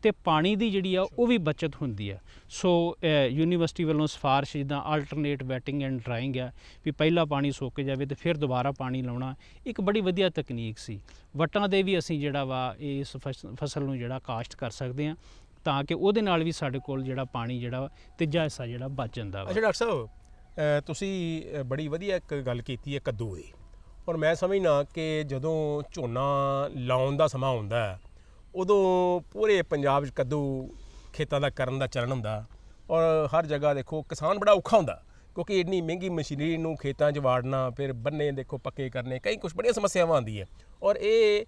ਤੇ ਪਾਣੀ ਦੀ ਜਿਹੜੀ ਆ ਉਹ ਵੀ ਬਚਤ ਹੁੰਦੀ ਆ। ਸੋ ਯੂਨੀਵਰਸਿਟੀ ਵੱਲੋਂ ਸਿਫਾਰਿਸ਼ ਜਿੱਦਾਂ ਆਲਟਰਨੇਟ ਵੈਟਿੰਗ ਐਂਡ ਡਰਾਇੰਗ ਆ ਵੀ ਪਹਿਲਾਂ ਪਾਣੀ ਸੁੱਕ ਜਾਵੇ ਤੇ ਫਿਰ ਦੁਬਾਰਾ ਪਾਣੀ ਲਾਉਣਾ ਇੱਕ ਬੜੀ ਵਧੀਆ ਤਕਨੀਕ ਸੀ। ਵਟਾਂ ਦੇ ਵੀ ਅਸੀਂ ਜਿਹੜਾ ਵਾ ਇਸ ਫਸ- ਫਸਲ ਨੂੰ ਜਿਹੜਾ ਕਾਸ਼ਤ ਕਰ ਸਕਦੇ ਆ ਤਾਂ ਕਿ ਉਹਦੇ ਨਾਲ ਵੀ ਸਾਡੇ ਕੋਲ ਜਿਹੜਾ ਪਾਣੀ ਜਿਹੜਾ ਵਾ, ਤੀਜਾ ਹਿੱਸਾ ਜਿਹੜਾ ਬਚ ਜਾਂਦਾ ਵਾ। ਅੱਛਾ ਡਾਕਟਰ ਸਾਹਿਬ ਤੁਸੀਂ ਬੜੀ ਵਧੀਆ ਇੱਕ ਗੱਲ ਕੀਤੀ ਹੈ ਕੱਦੂ ਦੀ। ਔਰ ਮੈਂ ਸਮਝਣਾ ਕਿ ਜਦੋਂ ਝੋਨਾ ਲਾਉਣ ਦਾ ਸਮਾਂ ਆਉਂਦਾ ਹੈ ਉਦੋਂ ਪੂਰੇ ਪੰਜਾਬ 'ਚ ਕੱਦੂ ਖੇਤਾਂ ਦਾ ਕਰਨ ਦਾ ਚਲਣ ਹੁੰਦਾ ਔਰ ਹਰ ਜਗ੍ਹਾ ਦੇਖੋ ਕਿਸਾਨ ਬੜਾ ਔਖਾ ਹੁੰਦਾ, ਕਿਉਂਕਿ ਇੰਨੀ ਮਹਿੰਗੀ ਮਸ਼ੀਨਰੀ ਨੂੰ ਖੇਤਾਂ 'ਚ ਵਾੜਨਾ, ਫਿਰ ਬੰਨੇ ਦੇਖੋ ਪੱਕੇ ਕਰਨੇ, ਕਈ ਕੁਝ ਬੜੀਆਂ ਸਮੱਸਿਆਵਾਂ ਆਉਂਦੀ ਹੈ। ਔਰ ਇਹ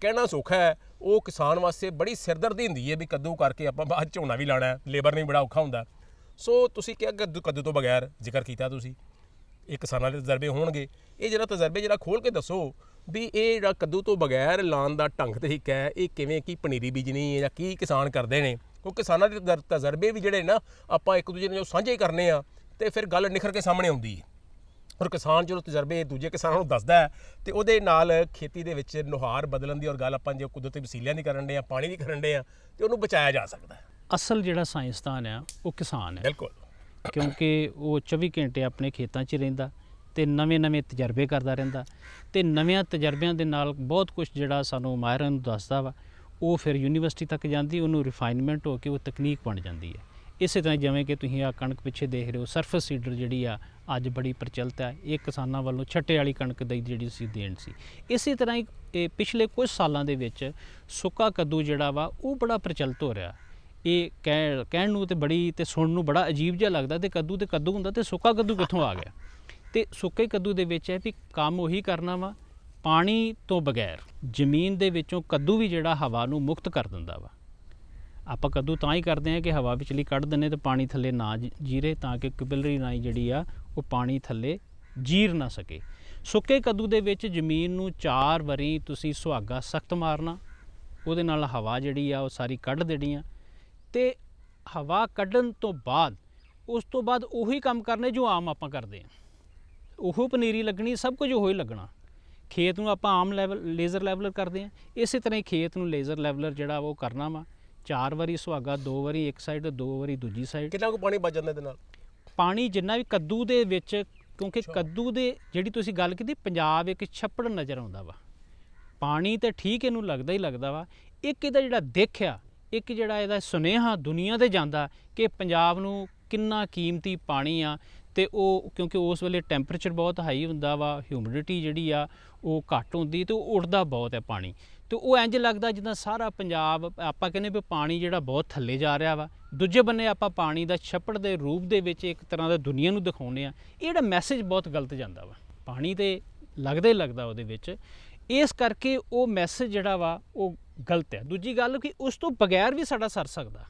ਕਹਿਣਾ ਸੌਖਾ ਹੈ, ਉਹ ਕਿਸਾਨ ਵਾਸਤੇ ਬੜੀ ਸਿਰਦਰਦੀ ਹੁੰਦੀ ਹੈ ਵੀ ਕੱਦੂ ਕਰਕੇ ਆਪਾਂ ਬਾਅਦ ਝੋਨਾ ਵੀ ਲਾਣਾ ਹੈ, ਲੇਬਰ ਨੇ ਵੀ ਬੜਾ ਔਖਾ ਹੁੰਦਾ। ਸੋ ਤੁਸੀਂ ਕਿਹਾ ਕੱਦੂ ਕੱਦੂ ਤੋਂ ਬਗੈਰ ਜ਼ਿਕਰ ਕੀਤਾ ਤੁਸੀਂ, ਇਹ ਕਿਸਾਨਾਂ ਦੇ ਤਜਰਬੇ ਹੋਣਗੇ। ਇਹ ਜਿਹੜਾ ਤਜਰਬੇ ਜਿਹੜਾ ਖੋਲ ਕੇ ਦੱਸੋ ਵੀ ਇਹ ਜਿਹੜਾ ਕੱਦੂ ਤੋਂ ਬਗੈਰ ਲਾਉਣ ਦਾ ਢੰਗ ਤਰੀਕਾ ਹੈ ਇਹ ਕਿਵੇਂ ਕੀ ਪਨੀਰੀ ਬੀਜਣੀ ਹੈ ਜਾਂ ਕੀ ਕਿਸਾਨ ਕਰਦੇ ਨੇ? ਉਹ ਕਿਸਾਨਾਂ ਦੇ ਤਜਰ- ਤਜਰਬੇ ਵੀ ਜਿਹੜੇ ਨਾ ਆਪਾਂ ਇੱਕ ਦੂਜੇ ਨਾਲ ਸਾਂਝੇ ਕਰਨੇ ਆ ਤੇ ਫਿਰ ਗੱਲ ਨਿਖਰ ਕੇ ਸਾਹਮਣੇ ਆਉਂਦੀ ਹੈ। ਔਰ ਕਿਸਾਨ ਜਦੋਂ ਤਜਰਬੇ ਦੂਜੇ ਕਿਸਾਨਾਂ ਨੂੰ ਦੱਸਦਾ ਹੈ ਤੇ ਉਹਦੇ ਨਾਲ ਖੇਤੀ ਦੇ ਵਿੱਚ ਨੁਹਾਰ ਬਦਲਣ ਦੀ ਔਰ ਗੱਲ ਆਪਾਂ ਜੇ ਕੁਦਰਤੀ ਵਸੀਲਿਆਂ ਦੀ ਕਰਨ ਦੇ ਆ ਪਾਣੀ ਦੀ ਕਰਨ ਦੇ ਆ ਤੇ ਉਹਨੂੰ ਬਚਾਇਆ ਜਾ ਸਕਦਾ ਹੈ। ਅਸਲ ਜਿਹੜਾ ਸਾਇੰਸਦਾਨ ਆ ਉਹ ਕਿਸਾਨ ਹੈ। ਬਿਲਕੁਲ। ਕਿਉਂਕਿ ਉਹ 24 ਘੰਟੇ ਆਪਣੇ ਖੇਤਾਂ 'ਚ ਰਹਿੰਦਾ ਤੇ ਨਵੇਂ-ਨਵੇਂ ਤਜਰਬੇ ਕਰਦਾ ਰਹਿੰਦਾ। ਤੇ ਨਵਿਆਂ ਤਜਰਬਿਆਂ ਦੇ ਨਾਲ ਬਹੁਤ ਕੁਝ ਜਿਹੜਾ ਸਾਨੂੰ ਮਾਹਿਰਾਂ ਨੂੰ ਦੱਸਦਾ ਵਾ, ਉਹ ਫਿਰ ਯੂਨੀਵਰਸਿਟੀ ਤੱਕ ਜਾਂਦੀ, ਉਹਨੂੰ ਰਿਫਾਈਨਮੈਂਟ ਹੋ ਕੇ ਉਹ ਤਕਨੀਕ ਬਣ ਜਾਂਦੀ ਹੈ। ਇਸੇ ਤਰ੍ਹਾਂ ਜਿਵੇਂ ਕਿ ਤੁਸੀਂ ਆ ਕਣਕ ਪਿੱਛੇ ਦੇਖ ਰਹੇ ਹੋ ਸਰਫਸ ਸੀਡਰ ਜਿਹੜੀ ਆ, ਅੱਜ ਬੜੀ ਪ੍ਰਚਲਿਤ ਹੈ। ਇਹ ਕਿਸਾਨਾਂ ਵੱਲੋਂ ਛੱਟੇ ਵਾਲੀ ਕਣਕ ਦੀ ਜਿਹੜੀ ਸੀ ਦੇਣ ਸੀ। ਇਸੇ ਤਰ੍ਹਾਂ ਹੀ ਇਹ ਪਿਛਲੇ ਕੁਝ ਸਾਲਾਂ ਦੇ ਵਿੱਚ ਸੁੱਕਾ ਕੱਦੂ ਜਿਹੜਾ ਵਾ, ਉਹ ਬੜਾ ਪ੍ਰਚਲਿਤ ਹੋ ਰਿਹਾ। ਇਹ ਕਹਿ, ਕਹਿਣ ਨੂੰ ਤੇ ਬੜੀ ਤੇ ਸੁਣਨ ਨੂੰ ਬੜਾ ਅਜੀਬ ਜਿਹਾ ਲੱਗਦਾ, ਤੇ ਕੱਦੂ ਤੇ ਕੱਦੂ ਹੁੰਦਾ ਤੇ ਸੁੱਕਾ ਕੱਦੂ ਕਿੱਥੋਂ ਆ ਗਿਆ? ਤੇ ਸੁੱਕੇ ਕੱਦੂ ਦੇ ਵਿੱਚ ਹੈ ਵੀ ਕੰਮ ਉਹੀ ਕਰਨਾ ਵਾ, ਪਾਣੀ ਤੋਂ ਬਗੈਰ ਜ਼ਮੀਨ ਦੇ ਵਿੱਚੋਂ ਕੱਦੂ ਵੀ ਜਿਹੜਾ ਹਵਾ ਨੂੰ ਮੁਕਤ ਕਰ ਦਿੰਦਾ ਵਾ। ਆਪਾਂ ਕੱਦੂ ਤਾਂ ਹੀ ਕਰਦੇ ਹਾਂ ਕਿ ਹਵਾ ਵਿਚਲੀ ਕੱਢ ਦਿੰਨੇ ਤੇ ਪਾਣੀ ਥੱਲੇ ਨਾ ਜ- ਜੀਰੇ ਤਾਂ ਕਿ ਕਪਿਲਰੀ ਨਾਈ ਜਿਹੜੀ ਆ ਉਹ ਪਾਣੀ ਥੱਲੇ ਜੀਰ ਨਾ ਸਕੇ। ਸੁੱਕੇ ਕੱਦੂ ਦੇ ਵਿੱਚ ਜ਼ਮੀਨ ਨੂੰ ਚਾਰ ਵਾਰੀ ਤੁਸੀਂ ਸੁਹਾਗਾ ਸਖਤ ਮਾਰਨਾ, ਉਹਦੇ ਨਾਲ ਹਵਾ ਜਿਹੜੀ ਆ ਉਹ ਸਾਰੀ ਕੱਢ ਦੇਣੀ ਆ। ਤੇ ਹਵਾ ਕੱਢਣ ਤੋਂ ਬਾਅਦ, ਉਸ ਤੋਂ ਬਾਅਦ ਉਹੀ ਕੰਮ ਕਰਨੇ ਜੋ ਆਮ ਆਪਾਂ ਕਰਦੇ ਆ ਉਹ ਪਨੀਰੀ ਲੱਗਣੀ ਸਭ ਕੁਝ ਉਹੀ ਲੱਗਣਾ। ਖੇਤ ਨੂੰ ਆਪਾਂ ਆਮ ਲੈਵਲ ਲੇਜ਼ਰ ਲੈਵਲਰ ਕਰਦੇ ਆ ਇਸੇ ਤਰ੍ਹਾਂ ਹੀ ਖੇਤ ਨੂੰ ਲੇਜ਼ਰ ਲੈਵਲਰ ਜਿਹੜਾ ਉਹ ਕਰਨਾ ਵਾ। ਚਾਰ ਵਾਰੀ ਸੁਹਾਗਾ ਦੋ ਵਾਰੀ ਇੱਕ ਸਾਈਡ ਦੋ ਵਾਰੀ ਦੂਜੀ ਸਾਈਡ ਕਿੰਨਾ ਕੁ ਪਾਣੀ ਬਚ ਜਾਂਦਾ ਇਹਦੇ ਨਾਲ? ਪਾਣੀ ਜਿੰਨਾ ਵੀ ਕੱਦੂ ਦੇ ਵਿੱਚ ਕਿਉਂਕਿ ਕੱਦੂ ਦੇ ਜਿਹੜੀ ਤੁਸੀਂ ਗੱਲ ਕੀਤੀ ਪੰਜਾਬ ਇੱਕ ਛੱਪੜ ਨਜ਼ਰ ਆਉਂਦਾ ਵਾ। ਪਾਣੀ ਤੇ ਠੀਕ ਇਹਨੂੰ ਲੱਗਦਾ ਹੀ ਲੱਗਦਾ ਵਾ। ਇੱਕ ਇਹਦਾ ਜਿਹੜਾ ਦੇਖਿਆ ਇੱਕ ਜਿਹੜਾ ਇਹਦਾ ਸੁਨੇਹਾ ਦੁਨੀਆ ਤੇ ਜਾਂਦਾ ਕਿ ਪੰਜਾਬ ਨੂੰ ਕਿੰਨਾ ਕੀਮਤੀ ਪਾਣੀ ਆ। ਤੇ ਉਹ ਕਿਉਂਕਿ ਉਸ ਵੇਲੇ ਟੈਂਪਰੇਚਰ ਬਹੁਤ ਹਾਈ ਹੁੰਦਾ ਵਾ ਹਿਊਮਿਡਿਟੀ ਜਿਹੜੀ ਆ, ਉਹ ਘੱਟ ਹੁੰਦੀ ਤੇ ਉਹ ਉੱਡਦਾ ਬਹੁਤ ਹੈ ਪਾਣੀ। ਤੇ ਉਹ ਇੰਜ ਲੱਗਦਾ ਜਿੱਦਾਂ ਸਾਰਾ ਪੰਜਾਬ, ਆਪਾਂ ਕਹਿੰਦੇ ਵੀ ਪਾਣੀ ਜਿਹੜਾ ਬਹੁਤ ਥੱਲੇ ਜਾ ਰਿਹਾ ਵਾ। ਦੂਜੇ ਬੰਨੇ ਆਪਾਂ ਪਾਣੀ ਦਾ ਛੱਪੜ ਦੇ ਰੂਪ ਦੇ ਵਿੱਚ ਇੱਕ ਤਰ੍ਹਾਂ ਦਾ ਦੁਨੀਆ ਨੂੰ ਦਿਖਾਉਂਦੇ ਆ ਇਹ ਜਿਹੜਾ ਮੈਸੇਜ ਬਹੁਤ ਗਲਤ ਜਾਂਦਾ ਵਾ। ਪਾਣੀ ਤੇ ਲੱਗਦਾ ਹੀ ਲੱਗਦਾ ਉਹਦੇ ਵਿੱਚ। ਇਸ ਕਰਕੇ ਉਹ ਮੈਸੇਜ ਜਿਹੜਾ ਵਾ, ਉਹ ਗਲਤ ਹੈ। ਦੂਜੀ ਗੱਲ ਕਿ ਉਸ ਤੋਂ ਬਗੈਰ ਵੀ ਸਾਡਾ ਸਰ ਸਕਦਾ।